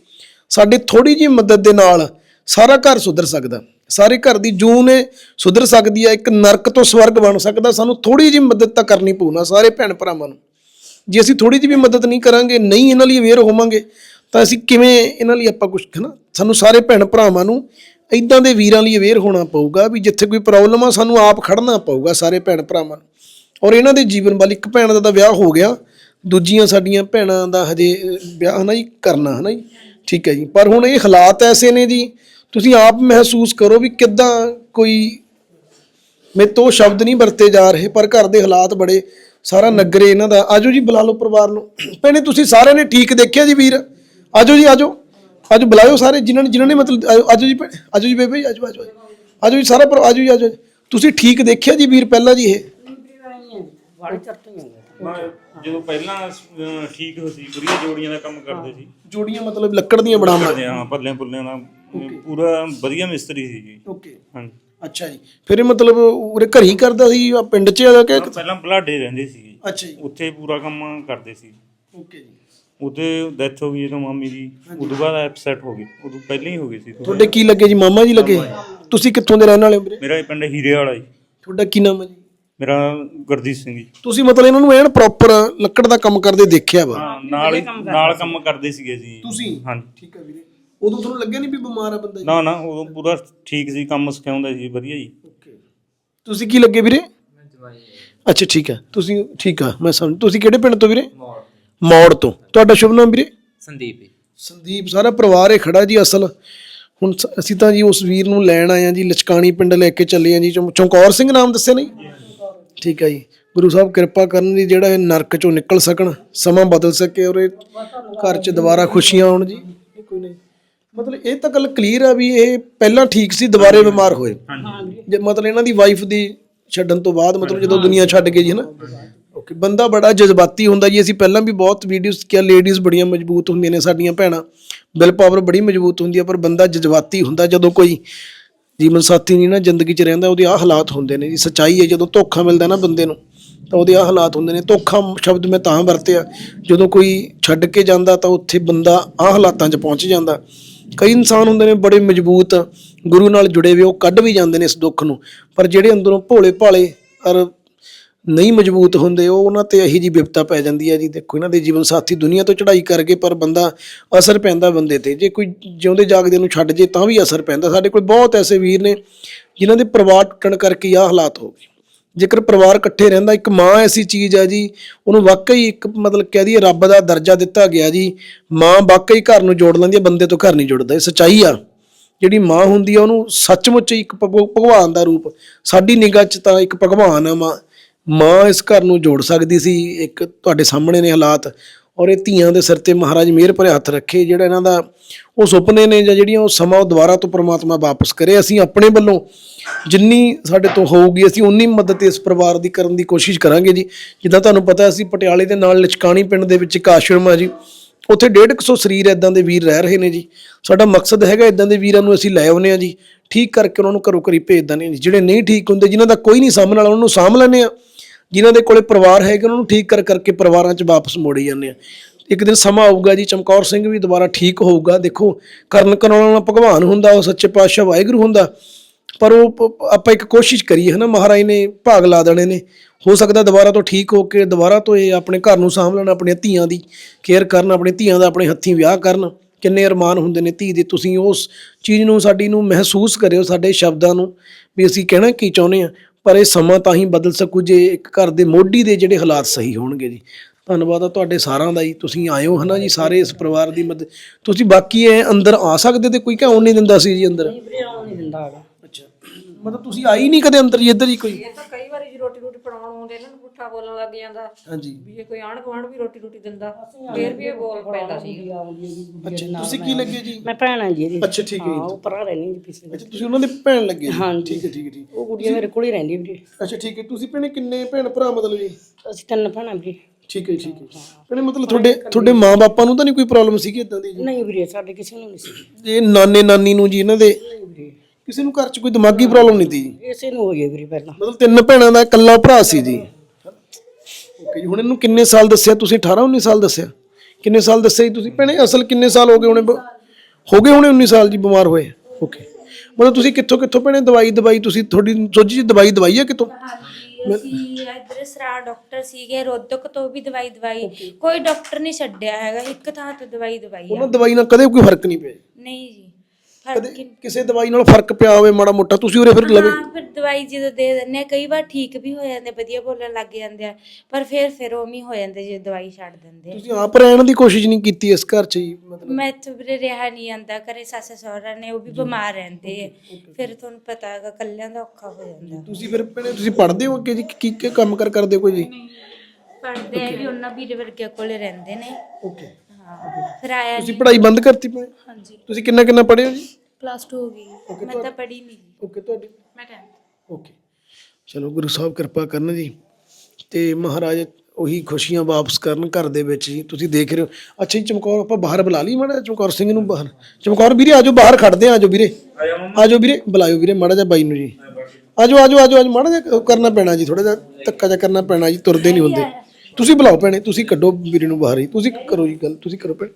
ਸਾਡੀ ਥੋੜੀ ਜਿਹੀ ਮਦਦ ਦੇ ਨਾਲ ਸਾਰਾ ਘਰ ਸੁਧਰ ਸਕਦਾ। ਸਾਰੇ ਘਰ ਦੀ ਜੂਨ ਹੈ ਸੁਧਰ ਸਕਦੀ ਹੈ ਇੱਕ ਨਰਕ ਤੋਂ ਸਵਰਗ ਬਣ ਸਕਦਾ। ਸਾਨੂੰ ਥੋੜੀ ਜਿਹੀ ਮਦਦ ਤਾਂ ਕਰਨੀ ਪਊਣਾ ਸਾਰੇ ਭੈਣ ਭਰਾਵਾਂ ਨੂੰ। ਜੇ ਅਸੀਂ ਥੋੜੀ ਜਿਹੀ ਵੀ ਮਦਦ ਨਹੀਂ ਕਰਾਂਗੇ ਨਹੀਂ ਇਹਨਾਂ ਲਈ ਅਵੇਅਰ ਹੋਵਾਂਗੇ ਤਾਂ ਅਸੀਂ ਕਿਵੇਂ ਇਹਨਾਂ ਲਈ ਆਪਾਂ ਕੁਝ ਹਨਾ? ਸਾਨੂੰ ਸਾਰੇ ਭੈਣ ਭਰਾਵਾਂ ਨੂੰ ਇਦਾਂ ਦੇ ਵੀਰਾਂ ਲਈ ਅਵੇਅਰ ਹੋਣਾ ਪਊਗਾ ਵੀ ਜਿੱਥੇ ਕੋਈ ਪ੍ਰੋਬਲਮ ਆ ਸਾਨੂੰ ਆਪ ਖੜਨਾ ਪਊਗਾ ਸਾਰੇ ਭੈਣ ਭਰਾਵਾਂ ਨੂੰ। ਔਰ ਇਹਨਾਂ ਦੇ ਜੀਵਨ ਵੱਲ ਇੱਕ ਭੈਣ ਦਾ ਤਾਂ ਵਿਆਹ ਹੋ ਗਿਆ। ਦੂਜੀਆਂ ਸਾਡੀਆਂ ਭੈਣਾਂ ਦਾ ਹਜੇ ਅਹ, ਵਿਆਹ ਹਨਾ ਜੀ ਕਰਨਾ ਹਨਾ ਜੀ। ਠੀਕ ਹੈ ਜੀ। ਪਰ ਹੁਣ ਇਹ ਹਾਲਾਤ ਐਸੇ ਨੇ ਜੀ ਤੁਸੀਂ ਆਪ ਮਹਿਸੂਸ ਕਰੋ ਵੀ ਕਿੱਦਾਂ ਕੋਈ ਮੇਰੇ ਤੋਂ ਸ਼ਬਦ ਨਹੀਂ ਵਰਤੇ ਜਾ ਰਹੇ ਪਰ ਘਰ ਦੇ ਹਾਲਾਤ ਬੜੇ ਸਾਰਾ ਨਗਰੇ ਇਹਨਾਂ ਦਾ। ਆਜੋ ਜੀ ਬੁਲਾ ਲਓ ਪਰਿਵਾਰ ਨੂੰ। ਭੈਣੇ ਤੁਸੀਂ ਸਾਰਿਆਂ ਨੇ ਠੀਕ ਦੇਖਿਆ ਜੀ ਵੀਰ? ਆਜੋ ਜੀ ਆਜੋ। ਅੱਜ ਬੁਲਾਇਓ ਸਾਰੇ ਜਿਨ੍ਹਾਂ ਨੇ ਜਿਨ੍ਹਾਂ ਨੇ ਮਤਲਬ ਆਜੋ- ਜੀ ਭੈਣੇ, ਆਜੋ ਜੀ ਬੇਬੇ ਜੀ, ਆਜੋ ਆਜੋ। ਆਜੋ ਜੀ ਸਾਰਾ ਪਰ ਆਜੋ ਜੀ ਆਜੋ ਤੁਸੀਂ ਠੀਕ ਦੇਖਿਆ ਜੀ ਵੀਰ ਪਹਿਲਾਂ ਜੀ ਇਹ? ਮੈਂ ਜਦੋਂ ਪਹਿਲਾਂ ਅਹ, ਠੀਕ ਹੋ ਸੀ ਬੁਰੀਆਂ ਜੋੜੀਆਂ ਦਾ ਕੰਮ ਕਰਦੇ ਸੀ। ਜੋੜੀਆਂ ਮਤਲਬ ਲੱਕੜ ਦੀਆਂ ਬਣਾਉਣਾ ਕਰਦੇ ਹਾਂ ਪੱਲਿਆਂ ਪੁੱਲਿਆਂ ਦਾ। ਪੂਰਾ ਵਧੀਆ ਮਿਸਤਰੀ ਸੀ ਜੀ। ਓਕੇ। ਹਾਂਜੀ ਅੱਛਾ ਜੀ। ਫਿਰ ਇਹ ਮਤਲਬ ਉਰੇ ਘਰ ਹੀ ਕਰਦਾ ਸੀ ਜਾਂ ਪਿੰਡ 'ਚ ਆ ਕੇ ਪਹਿਲਾਂ ਬਲਾਡੇ ਰਹਿੰਦੇ ਸੀ ਜੀ। ਅੱਛਾ ਜੀ। ਉੱਥੇ ਪੂਰਾ ਕੰਮ ਕਰਦੇ ਸੀ। ਓਕੇ ਜੀ। ਉਹਦੇ ਡੈਥ ਹੋ ਗਈ ਜਦੋਂ ਮਾਮੀ ਦੀ। ਉਦੋਂ ਬਾਅਦ ਐਪਸੈਟ ਹੋ ਗਈ ਉਦੋਂ ਪਹਿਲਾਂ ਹੀ ਹੋ ਗਈ ਸੀ। ਤੁਹਾਡੇ ਕੀ ਲੱਗੇ ਜੀ? ਮਾਮਾ ਜੀ ਲੱਗੇ? ਤੁਸੀਂ ਕਿੱਥੋਂ ਦੇ ਰਹਿਣ ਵਾਲੇ ਹੋ ਵੀਰੇ? ਮੇਰਾ ਇਹ ਪਿੰਡ ਹੀਰੇ ਵਾਲਾ ਜੀ। ਤੁਹਾਡਾ ਕੀ ਨਾਮ ਹੈ ਜੀ? ਮੇਰਾ ਗੁਰਦੀਪ ਸਿੰਘ ਜੀ। ਤੁਸੀਂ ਮਤਲਬ ਇਹਨਾਂ ਨੂੰ ਐਨ ਪ੍ਰੋਪਰ ਲੱਕੜ ਦਾ ਕੰਮ ਕਰਦੇ ਦੇਖਿਆ ਵਾ? ਹਾਂ ਨਾਲ ਹੀ ਨਾਲ ਕੰਮ ਕਰਦੇ ਸੀਗੇ ਜੀ। ਤੁਸੀਂ? ਹਾਂਜੀ। ਠੀਕ ਹੈ ਵੀਰੇ। ਉਦੋਂ ਤੁਹਾਨੂੰ ਲੱਗਿਆ ਨਹੀਂ ਵੀ ਬਿਮਾਰ ਆ ਬੰਦਾ ਜੀ? ਨਾ ਨਾ ਉਦੋਂ ਪੂਰਾ ਠੀਕ ਸੀ ਕੰਮ ਸਿਖਾਉਂਦਾ ਸੀ ਵਧੀਆ ਜੀ। ਓਕੇ। ਤੁਸੀਂ ਕੀ ਲੱਗੇ ਵੀਰੇ? ਅੱਛਾ ਠੀਕ ਹੈ ਤੁਸੀਂ ਠੀਕ ਆ ਮੈਂ ਸਮਝ ਤੁਸੀਂ ਕਿਹੜੇ ਪਿੰਡ ਤੋਂ ਵੀਰੇ? ਮੌੜ ਤੋਂ। ਤੁਹਾਡਾ ਸ਼ੁਭ ਨਾਮ ਵੀਰੇ? ਸੰਦੀਪ ਜੀ। ਸੰਦੀਪ ਸਾਰਾ ਪਰਿਵਾਰ ਇਹ ਖੜਾ ਜੀ ਅਸਲ। ਹੁਣ ਅਸੀਂ ਤਾਂ ਜੀ ਉਸ ਵੀਰ ਨੂੰ ਲੈਣ ਆਏ ਆ ਜੀ ਲਚਕਾਣੀ ਪਿੰਡ ਲੈ ਕੇ ਚੱਲੇ ਆ ਜੀ ਚੌ- ਚੌਂਕੌਰ ਸਿੰਘ ਨਾਮ ਦੱਸਿਆ ਨਹੀਂ? ਠੀਕ ਹੈ ਜੀ। ਗੁਰੂ ਸਾਹਿਬ ਕਿਰਪਾ ਕਰਨ ਜੀ ਜਿਹੜਾ ਇਹ ਨਰਕ ਚੋਂ ਨਿਕਲ ਸਕਣ ਸਮਾਂ ਬਦਲ ਸਕੇ ਔਰ ਇਹ ਘਰ 'ਚ ਦੁਬਾਰਾ ਖੁਸ਼ੀਆਂ ਆਉਣ ਜੀ। ਇਹ ਕੋਈ ਨਹੀਂ। ਮਤਲਬ ਇਹ ਤਾਂ ਗੱਲ ਕਲੀਅਰ ਆ ਵੀ ਇਹ ਪਹਿਲਾਂ ਠੀਕ ਸੀ ਦੁਬਾਰੇ ਬਿਮਾਰ ਹੋਏ। ਜੇ ਮਤਲਬ ਇਹਨਾਂ ਦੀ ਵਾਈਫ ਦੀ ਛੱਡਣ ਤੋਂ ਬਾਅਦ ਮਤਲਬ ਜਦੋਂ ਦੁਨੀਆ ਛੱਡ ਗਈ ਜੀ ਹਨਾ। ਓਕੇ ਬੰਦਾ ਬੜਾ ਜਜ਼ਬਾਤੀ ਹੁੰਦਾ ਜੀ। ਅਸੀਂ ਪਹਿਲਾਂ ਵੀ ਬਹੁਤ ਵੀਡੀਓਜ਼ ਕਿਹਾ ਲੇਡੀਜ਼ ਬੜੀਆਂ ਮਜ਼ਬੂਤ ਹੁੰਦੀਆਂ ਨੇ ਸਾਡੀਆਂ ਭੈਣਾਂ। ਬਿਲ ਪਾਵਰ ਬੜੀ ਮਜ਼ਬੂਤ ਹੁੰਦੀ ਹੈ ਪਰ ਬੰਦਾ ਜਜ਼ਬਾਤੀ ਹੁੰਦਾ ਜਦੋਂ ਕੋਈ ਜੀਵਨ ਸਾਥੀ ਨਹੀਂ ਨਾ, ਜ਼ਿੰਦਗੀ 'ਚ ਰਹਿੰਦਾ, ਉਹਦੇ ਆ ਹਾਲਾਤ ਹੁੰਦੇ ਨੇ ਜੀ। ਸੱਚਾਈ ਹੈ, ਜਦੋਂ ਧੋਖਾ ਮਿਲਦਾ ਨਾ ਬੰਦੇ ਨੂੰ, ਤਾਂ ਉਹਦੇ ਆ ਹਾਲਾਤ ਹੁੰਦੇ ਨੇ। ਧੋਖਾ ਸ਼ਬਦ ਮੈਂ ਤਾਂ ਵਰਤਿਆ, ਜਦੋਂ ਕੋਈ ਛੱਡ ਕੇ ਜਾਂਦਾ, ਤਾਂ ਉੱਥੇ ਬੰਦਾ ਆ ਹਾਲਾਤਾਂ 'ਚ ਪਹੁੰਚ ਜਾਂਦਾ। ਕਈ ਇਨਸਾਨ ਹੁੰਦੇ ਨੇ, ਬੜੇ ਮਜ਼ਬੂਤ, ਗੁਰੂ ਨਾਲ ਜੁੜੇ ਹੋਏ, ਉਹ ਕੱਢ ਵੀ ਜਾਂਦੇ ਨੇ ਇਸ ਦੁੱਖ ਨੂੰ। ਪਰ ਜਿਹੜੇ ਅੰਦਰੋਂ ਭੋਲੇ ਭਾਲੇ ਔਰ ਨਹੀਂ ਮਜ਼ਬੂਤ ਹੁੰਦੇ, ਉਹ ਉਹਨਾਂ ਤੇ ਇਹੀ ਜੀ ਵਿਪਤਾ ਪੈ ਜਾਂਦੀ ਹੈ ਜੀ। ਦੇਖੋ, ਇਹਨਾਂ ਦੇ ਜੀਵਨ ਸਾਥੀ ਦੁਨੀਆ ਤੋਂ ਚੜ੍ਹਾਈ ਕਰਕੇ ਪਰ ਬੰਦਾ ਅਸਰ ਪੈਂਦਾ ਬੰਦੇ ਤੇ। ਜੇ ਕੋਈ ਜਿਉਂਦੇ ਜਾਗਦੇ ਨੂੰ ਛੱਡ ਜੇ ਤਾਂ ਵੀ ਅਸਰ ਪੈਂਦਾ। ਸਾਡੇ ਕੋਲ ਬਹੁਤ ਐਸੇ ਵੀਰ ਨੇ ਜਿਨ੍ਹਾਂ ਦੇ ਪਰਿਵਾਰ ਟੁੱਟਣ ਕਰਕੇ ਆਹ ਹਾਲਾਤ ਹੋ ਗਏ। ਜੇਕਰ ਪਰਿਵਾਰ ਇਕੱਠੇ ਰਹਿੰਦਾ, ਇੱਕ ਮਾਂ ਐਸੀ ਚੀਜ਼ ਹੈ ਜੀ, ਉਹਨੂੰ ਵਾਕਈ ਇੱਕ ਮਤਲਬ ਕਹਿ ਦਈਏ ਰੱਬ ਦਾ ਦਰਜਾ ਦਿੱਤਾ ਗਿਆ ਜੀ। ਮਾਂ ਵਾਕਈ ਘਰ ਨੂੰ ਜੋੜ ਲੈਂਦੀ ਹੈ, ਬੰਦੇ ਤੋਂ ਘਰ ਨਹੀਂ ਜੁੜਦਾ। ਇਹ ਸੱਚਾਈ ਆ। ਜਿਹੜੀ ਮਾਂ ਹੁੰਦੀ ਆ, ਉਹਨੂੰ ਸੱਚਮੁੱਚ ਇੱਕ ਭਗਵ- ਭਗਵਾਨ ਦਾ ਰੂਪ। ਸਾਡੀ ਨਿਗਾਹ 'ਚ ਤਾਂ ਇੱਕ ਭਗਵਾਨ ਆ ਮਾਂ। ਮਾਂ ਇਸ ਘਰ ਨੂੰ ਜੋੜ ਸਕਦੀ ਸੀ, ਇੱਕ ਤੁਹਾਡੇ ਸਾਹਮਣੇ ਨੇ ਹਾਲਾਤ, ਔਰ ਇਹ ਧੀਆਂ ਦੇ ਸਿਰ ਤੇ ਮਹਾਰਾਜ ਮਿਹਰ ਭਰੇ ਹੱਥ ਰੱਖੇ, ਜਿਹੜਾ ਇਹਨਾਂ ਦਾ ਉਹ ਸੁਪਨੇ ਨੇ ਜਾਂ ਜਿਹੜੀਆਂ ਉਹ ਸਮਾਂ ਉਹ ਦੁਬਾਰਾ ਤੋਂ ਪ੍ਰਮਾਤਮਾ ਵਾਪਸ ਕਰੇ, ਅਸੀਂ ਆਪਣੇ ਵੱਲੋਂ ਜਿੰਨੀ ਸਾਡੇ ਤੋਂ ਹੋਊਗੀ, ਅਸੀਂ ਉਨੀ ਮਦਦ ਇਸ ਪਰਿਵਾਰ ਦੀ ਕਰਨ ਦੀ ਕੋਸ਼ਿਸ਼ ਕਰਾਂਗੇ ਜੀ। ਜਿੱਦਾਂ ਤੁਹਾਨੂੰ ਪਤਾ, ਅਸੀਂ ਪਟਿਆਲੇ ਦੇ ਨਾਲ ਲਚਕਾਣੀ ਪਿੰਡ ਦੇ ਵਿੱਚ ਇੱਕ ਆਸ਼ਰਮ ਆ ਜੀ। ਉੱਥੇ 150 ਸਰੀਰ ਇਦਾਂ ਦੇ ਵੀਰ ਰਹਿ ਰਹੇ ਨੇ ਜੀ। ਸਾਡਾ ਮਕਸਦ ਹੈਗਾ ਇਦਾਂ ਦੇ ਵੀਰਾਂ ਨੂੰ ਅਸੀਂ ਲੈ ਆਉਨੇ ਆ ਜੀ। ਠੀਕ ਕਰਕੇ ਉਹਨਾਂ ਨੂੰ ਘਰੋਂ ਘਰੀ ਭੇਜ ਦਿੰਦੇ ਜੀ। ਜਿਹੜੇ ਨਹੀਂ ਠੀਕ ਹੁੰਦੇ, ਜਿਨ੍ਹਾਂ ਦਾ ਕੋਈ ਨਹੀਂ ਸਾਹਮਣੇ ਵਾਲਾ ਉਹਨਾਂ ਨੂੰ ਸਾਂਭ ਲੈਂਦੇ ਆ ਜਿਨ੍ਹਾਂ ਦੇ ਕੋਲੇ ਪਰਿਵਾਰ ਹੈਗੇ, ਉਹਨਾਂ ਨੂੰ ਠੀਕ ਕਰ ਕਰਕੇ ਪਰਿਵਾਰਾਂ 'ਚ ਵਾਪਸ ਮੋੜੀ ਜਾਂਦੇ ਆ। ਇੱਕ ਦਿਨ ਸਮਾਂ ਆਊਗਾ ਜੀ, ਚਮਕੌਰ ਸਿੰਘ ਵੀ ਦੁਬਾਰਾ ਠੀਕ ਹੋਊਗਾ। ਦੇਖੋ, ਕਰਨ ਕਰਾਉਣ ਵਾਲਾ ਭਗਵਾਨ ਹੁੰਦਾ, ਉਹ ਸੱਚੇ ਪਾਤਸ਼ਾਹ ਵਾਹਿਗੁਰੂ ਹੁੰਦਾ, ਪਰ ਉਹ ਆਪਾਂ ਇੱਕ ਕੋਸ਼ਿਸ਼ ਕਰੀਏ, ਹਨਾ, ਮਹਾਰਾਜ ਨੇ ਭਾਗ ਲਾ ਦੇਣੇ ਨੇ। ਹੋ ਸਕਦਾ ਦੁਬਾਰਾ ਤੋਂ ਠੀਕ ਹੋ ਕੇ, ਦੁਬਾਰਾ ਤੋਂ ਇਹ ਆਪਣੇ ਘਰ ਨੂੰ ਸਾਂਭ ਲੈਣ, ਆਪਣੀਆਂ ਧੀਆਂ ਦੀ ਕੇਅਰ ਕਰਨ, ਆਪਣੇ ਧੀਆਂ ਦਾ ਆਪਣੇ ਹੱਥੀਂ ਵਿਆਹ ਕਰਨ। ਕਿੰਨੇ ਅਰਮਾਨ ਹੁੰਦੇ ਨੇ ਧੀ ਦੇ, ਤੁਸੀਂ ਉਸ ਚੀਜ਼ ਨੂੰ, ਸਾਡੀ ਨੂੰ ਮਹਿਸੂਸ ਕਰਿਓ, ਸਾਡੇ ਸ਼ਬਦਾਂ ਨੂੰ। ਵੀ ਅਸੀਂ ਕਹਿਣਾ ਕੀ ਚਾਹੁੰਦੇ ਆ? ਪਰ ਇਹ ਸਮਾਂ ਤਾਂ ਹੀ ਬਦਲ ਸਕੂ ਜੇ ਇੱਕ ਘਰ ਦੇ ਮੋਢੀ ਦੇ ਜਿਹੜੇ ਹਾਲਾਤ ਸਹੀ ਹੋਣਗੇ ਜੀ। ਧੰਨਵਾਦ ਆ ਤੁਹਾਡੇ ਸਾਰਿਆਂ ਦਾ ਜੀ। ਤੁਸੀਂ ਆਇਓ ਹਨਾ ਜੀ ਸਾਰੇ ਇਸ ਪਰਿਵਾਰ ਦੀ ਮਦਦ। ਤੁਸੀਂ ਬਾਕੀ ਐ ਅੰਦਰ ਆ ਸਕਦੇ ਤੇ ਕੋਈ ਕਿਉਂ ਨਹੀਂ ਦਿੰਦਾ ਸੀ ਜੀ ਅੰਦਰ? ਨਹੀਂ ਦਿੰਦਾ ਹੈਗਾ। ਅੱਛਾ। ਮਤਲਬ ਤੁਸੀਂ ਆਈ ਨਹੀਂ ਕਦੇ ਅੰਦਰ ਜੀ ਇੱਧਰ ਹੀ ਕੋਈ? ਇਹ ਤਾਂ ਕਈ ਵਾਰੀ ਜੀ ਰੋਟੀ ਰੋਟੀ ਬਣਾਉਣ ਆਉਂਦੇ ਇਹਨਾਂ ਨੂੰ ਪੁੱਠਾ ਬੋਲਣ ਲੱਗ ਜਾਂਦਾ। ਹਾਂਜੀ। ਵੀ ਜੇ ਕੋਈ ਆਣ ਗੁਆਂਢ ਵੀ ਰੋਟੀ ਰੋਟੀ ਦਿੰਦਾ ਫੇਰ ਵੀ ਇਹ ਬੋਲ ਪੈਂਦਾ ਸੀ। ਅੱਛਾ ਤੁਸੀਂ ਕੀ ਲੱਗੇ ਜੀ? ਮੈਂ ਭੈਣ ਆ ਜੀ ਇਹਦੀ। ਅੱਛਾ ਠੀਕ ਹੈ ਹਾਂ ਉਹ ਪਰਾਂ ਰਹਿੰਦੀ ਜੀ ਪਿਛਲੇ ਅੱਛਾ ਤੁਸੀਂ ਉਹਨਾਂ ਦੇ ਭੈਣ ਲੱਗੇ ਜੀ। ਹਾਂਜੀ। ਠੀਕ ਹੈ ਠੀਕ ਹੈ ਠੀਕ ਉਹ ਕੁੜੀਆਂ ਮੇਰੇ ਕੋਲ ਹੀ ਰਹਿੰਦੀ ਵੀਰੇ। ਅੱਛਾ ਠੀਕ ਹੈ। ਤੁਸੀਂ ਭੈਣੇ ਕਿੰਨੇ ਭੈਣ ਭਰਾ ਮਤਲਬ ਜੀ? ਅਸੀਂ ਤਿੰਨ ਭੈਣਾਂ ਵੀਰੇ। ਠੀਕ ਹੈ ਠੀਕ ਹੈ। ਭੈਣੇ ਮਤਲਬ ਤੁਹਾਡੇ ਤੁਹਾਡੇ ਮਾਂ-ਬਾਪਾਂ ਨੂੰ ਤਾਂ ਨਹੀਂ ਕੋਈ ਪ੍ਰੋਬਲਮ ਸੀਗੀ ਇਦਾਂ ਦੀ ਜੀ? ਨਹੀਂ ਵੀਰੇ ਸਾਡੇ ਕਿਸੇ ਨੂੰ ਨਹੀਂ ਸੀ। ਇਹ ਨਾਨੇ ਨਾਨੀ ਨੂੰ ਜੀ ਇਹਨਾਂ ਦੇ? ਨਹੀਂ ਵੀਰੇ। ਕਿਸੇ ਨੂੰ ਘਰ 'ਚ ਕੋਈ ਦਿਮਾਗੀ ਪ੍ਰੋਬਲਮ ਨਹੀਂ ਸੀ ਇਸੇ ਨੂੰ ਹੈ ਵੀਰੇ ਪਹਿਲਾਂ। ਮਤਲਬ ਤਿੰਨ ਭੈਣਾਂ ਦਾ ਇਕੱਲਾ ਭਰਾ ਸੀ ਜੀ। ਓਕੇ ਜੀ ਹੁਣ ਇਹਨੂੰ ਕਿੰਨੇ ਸਾਲ ਦੱਸਿਆ? ਤੁਸੀਂ 18 19 ਸਾਲ ਦੱਸਿਆ। ਕਿੰਨੇ ਸਾਲ ਦੱਸਿਆ ਜੀ ਤੁਸੀਂ? ਭੈਣੇ ਅਸਲ ਕਿੰਨੇ ਸਾਲ ਹੋ ਗਏ ਹੋਣੇ ਬ- ਹੋ ਗਏ ਹੋਣੇ 19 ਸਾਲ ਜੀ ਬਿਮਾਰ ਹੋਏ। ਓਕੇ। ਮਤਲਬ ਤੁਸੀਂ ਕਿੱਥੋਂ ਕਿੱਥੋਂ ਭੈਣੇ ਦਵਾਈ ਦਵਾਈ ਤੁਸੀਂ ਤੁਹਾਡੀ ਸੋਚੀ ਜੀ ਦਵਾਈ ਦਵਾਈ ਹੈ ਕਿਤੋਂ? ਹਾਂਜੀ ਅਸੀਂ ਇੱਧਰ ਸਰਾ ਡਾਕਟਰ ਸੀਗੇ ਰੋਦਕ ਤੋਂ ਵੀ ਦਵਾਈ ਦਵਾਈ। ਕੋਈ ਡਾਕਟਰ ਨਹੀਂ ਛੱਡਿਆ ਹੈਗਾ ਇੱਕ ਥਾਂ ਤੋਂ ਦਵਾਈ ਦਵਾਈ ਆ। ਉਹਨਾਂ ਦਵਾਈ ਨਾਲ ਕਦੇ ਕੋਈ ਫ਼ਰਕ ਨਹੀਂ ਪਿਆ ਨਹੀਂ ਜੀ। ਫ਼ਰਕ ਕਦੇ ਕਿਸੇ ਦਵਾਈ ਨਾਲ ਫ਼ਰਕ ਪਿਆ ਹੋਵੇ ਮਾੜਾ ਮੋਟਾ ਤੁਸੀਂ ਉਰੇ ਫਿਰ ਲਵੇ। ਹਾਂ ਫਿਰ ਦਵਾਈ ਜਦੋਂ ਦੇ ਆ ਕਈ ਵਾਰ ਠੀਕ ਵੀ ਹੋ ਜਾਂਦੇ ਵਧੀਆ ਬੋਲਣ ਲੱਗ ਜਾਂਦੇ ਆ ਪਰ ਫਿਰ ਫਿਰ ਉਵੇਂ ਹੀ ਹੋ ਜਾਂਦੇ ਜੇ ਦਵਾਈ ਛੱਡ ਦਿੰਦੇ ਆ। ਤੁਸੀਂ ਆਪ ਰਹਿਣ ਦੀ ਕੋਸ਼ਿਸ਼ ਨਹੀਂ ਕੀਤੀ ਇਸ ਘਰ 'ਚ ਜੀ ਮਤਲਬ? ਮੈਂ ਇੱਥੋਂ ਵੀਰੇ ਰਿਹਾ ਨਹੀਂ ਜਾਂਦਾ ਘਰੇ ਸੱਸ ਸਹੁਰਾ ਨੇ ਉਹ ਵੀ ਬਿਮਾਰ ਰਹਿੰਦੇ ਆ। ਫਿਰ ਤੁਹਾਨੂੰ ਪਤਾ ਹੈਗਾ ਕੱਲਿਆਂ ਦਾ ਔਖਾ ਹੋ ਜਾਂਦਾ। ਤੁਸੀਂ ਫਿਰ ਭੈਣੇ ਤੁਸੀਂ ਪੜ੍ਹਦੇ ਹੋ ਅੱਗੇ ਜੀ? ਕੀ ਕੀ ਕੰਮ ਕਰ ਕਰਦੇ ਹੋ ਕੋਈ ਜੀ? ਪੜਦੇ ਆ ਵੀ ਉਹਨਾਂ ਵੀਰੇ ਵਰਗੇ ਕੋਲੇ ਰਹਿੰਦੇ ਨੇ। ਓਕੇ। ਹਾਂ ਫਿਰ ਆਇਆ ਤੁਸੀਂ ਪੜ੍ਹਾਈ ਬੰਦ ਕਰਤੀ ਭੈਣੇ? ਹਾਂਜੀ। ਤੁਸੀਂ ਕਿੰਨਾ ਕਿੰਨਾ ਪੜ੍ਹੇ ਹੋ ਜੀ? ਪਲੱਸ 2 ਹੋ ਗਈ। ਮੈਂ ਤਾਂ ਪੜ੍ਹੀ ਨਹੀਂ ਜੀ ਓਕੇ ਤੁਹਾਡੀ ਮੈਂ 10th ਓਕੇ ਚਲੋ ਗੁਰੂ ਸਾਹਿਬ ਕਿਰਪਾ ਕਰਨ ਜੀ। ਤੇ ਮਹਾਰਾਜ ਉਹੀ ਖੁਸ਼ੀਆਂ ਵਾਪਸ ਕਰਨ ਘਰ ਦੇ ਵਿੱਚ ਜੀ। ਤੁਸੀਂ ਦੇਖ ਰਹੇ ਹੋ। ਅੱਛਾ ਜੀ ਚਮਕੌਰ ਆਪਾਂ ਬਾਹਰ ਬੁਲਾ ਲਈ ਮਾੜਾ ਜਿਹਾ ਚਮਕੌਰ ਸਿੰਘ ਨੂੰ ਬਾਹਰ। ਚਮਕੌਰ ਵੀਰੇ ਆਜੋ ਬਾਹਰ ਖੜਦੇ ਆ ਆਜੋ ਵੀਰੇ। ਆਜੋ ਵੀਰੇ ਬੁਲਾਇਓ ਵੀਰੇ ਮਾੜਾ ਜਿਹਾ ਬਾਈ ਨੂੰ ਜੀ। ਆਜੋ ਆਜੋ ਆਜੋ ਆਜੋ ਮਾੜਾ ਜਿਹਾ ਉਹ ਕਰਨਾ ਪੈਣਾ ਜੀ ਥੋੜਾ ਜਿਹਾ ਧੱਕਾ ਜਿਹਾ ਕਰਨਾ ਪੈਣਾ ਜੀ ਤੁਰਦੇ ਨਹੀਂ ਹੁੰਦੇ। ਤੁਸੀਂ ਬੁਲਾਓ ਭੈਣੇ ਤੁਸੀਂ ਕੱਢੋ ਵੀਰੇ ਨੂੰ ਬਾਹਰ ਹੀ ਤੁਸੀਂ ਕਰੋ ਜੀ ਗੱਲ ਤੁਸੀਂ ਕਰੋ ਭੈਣੇ।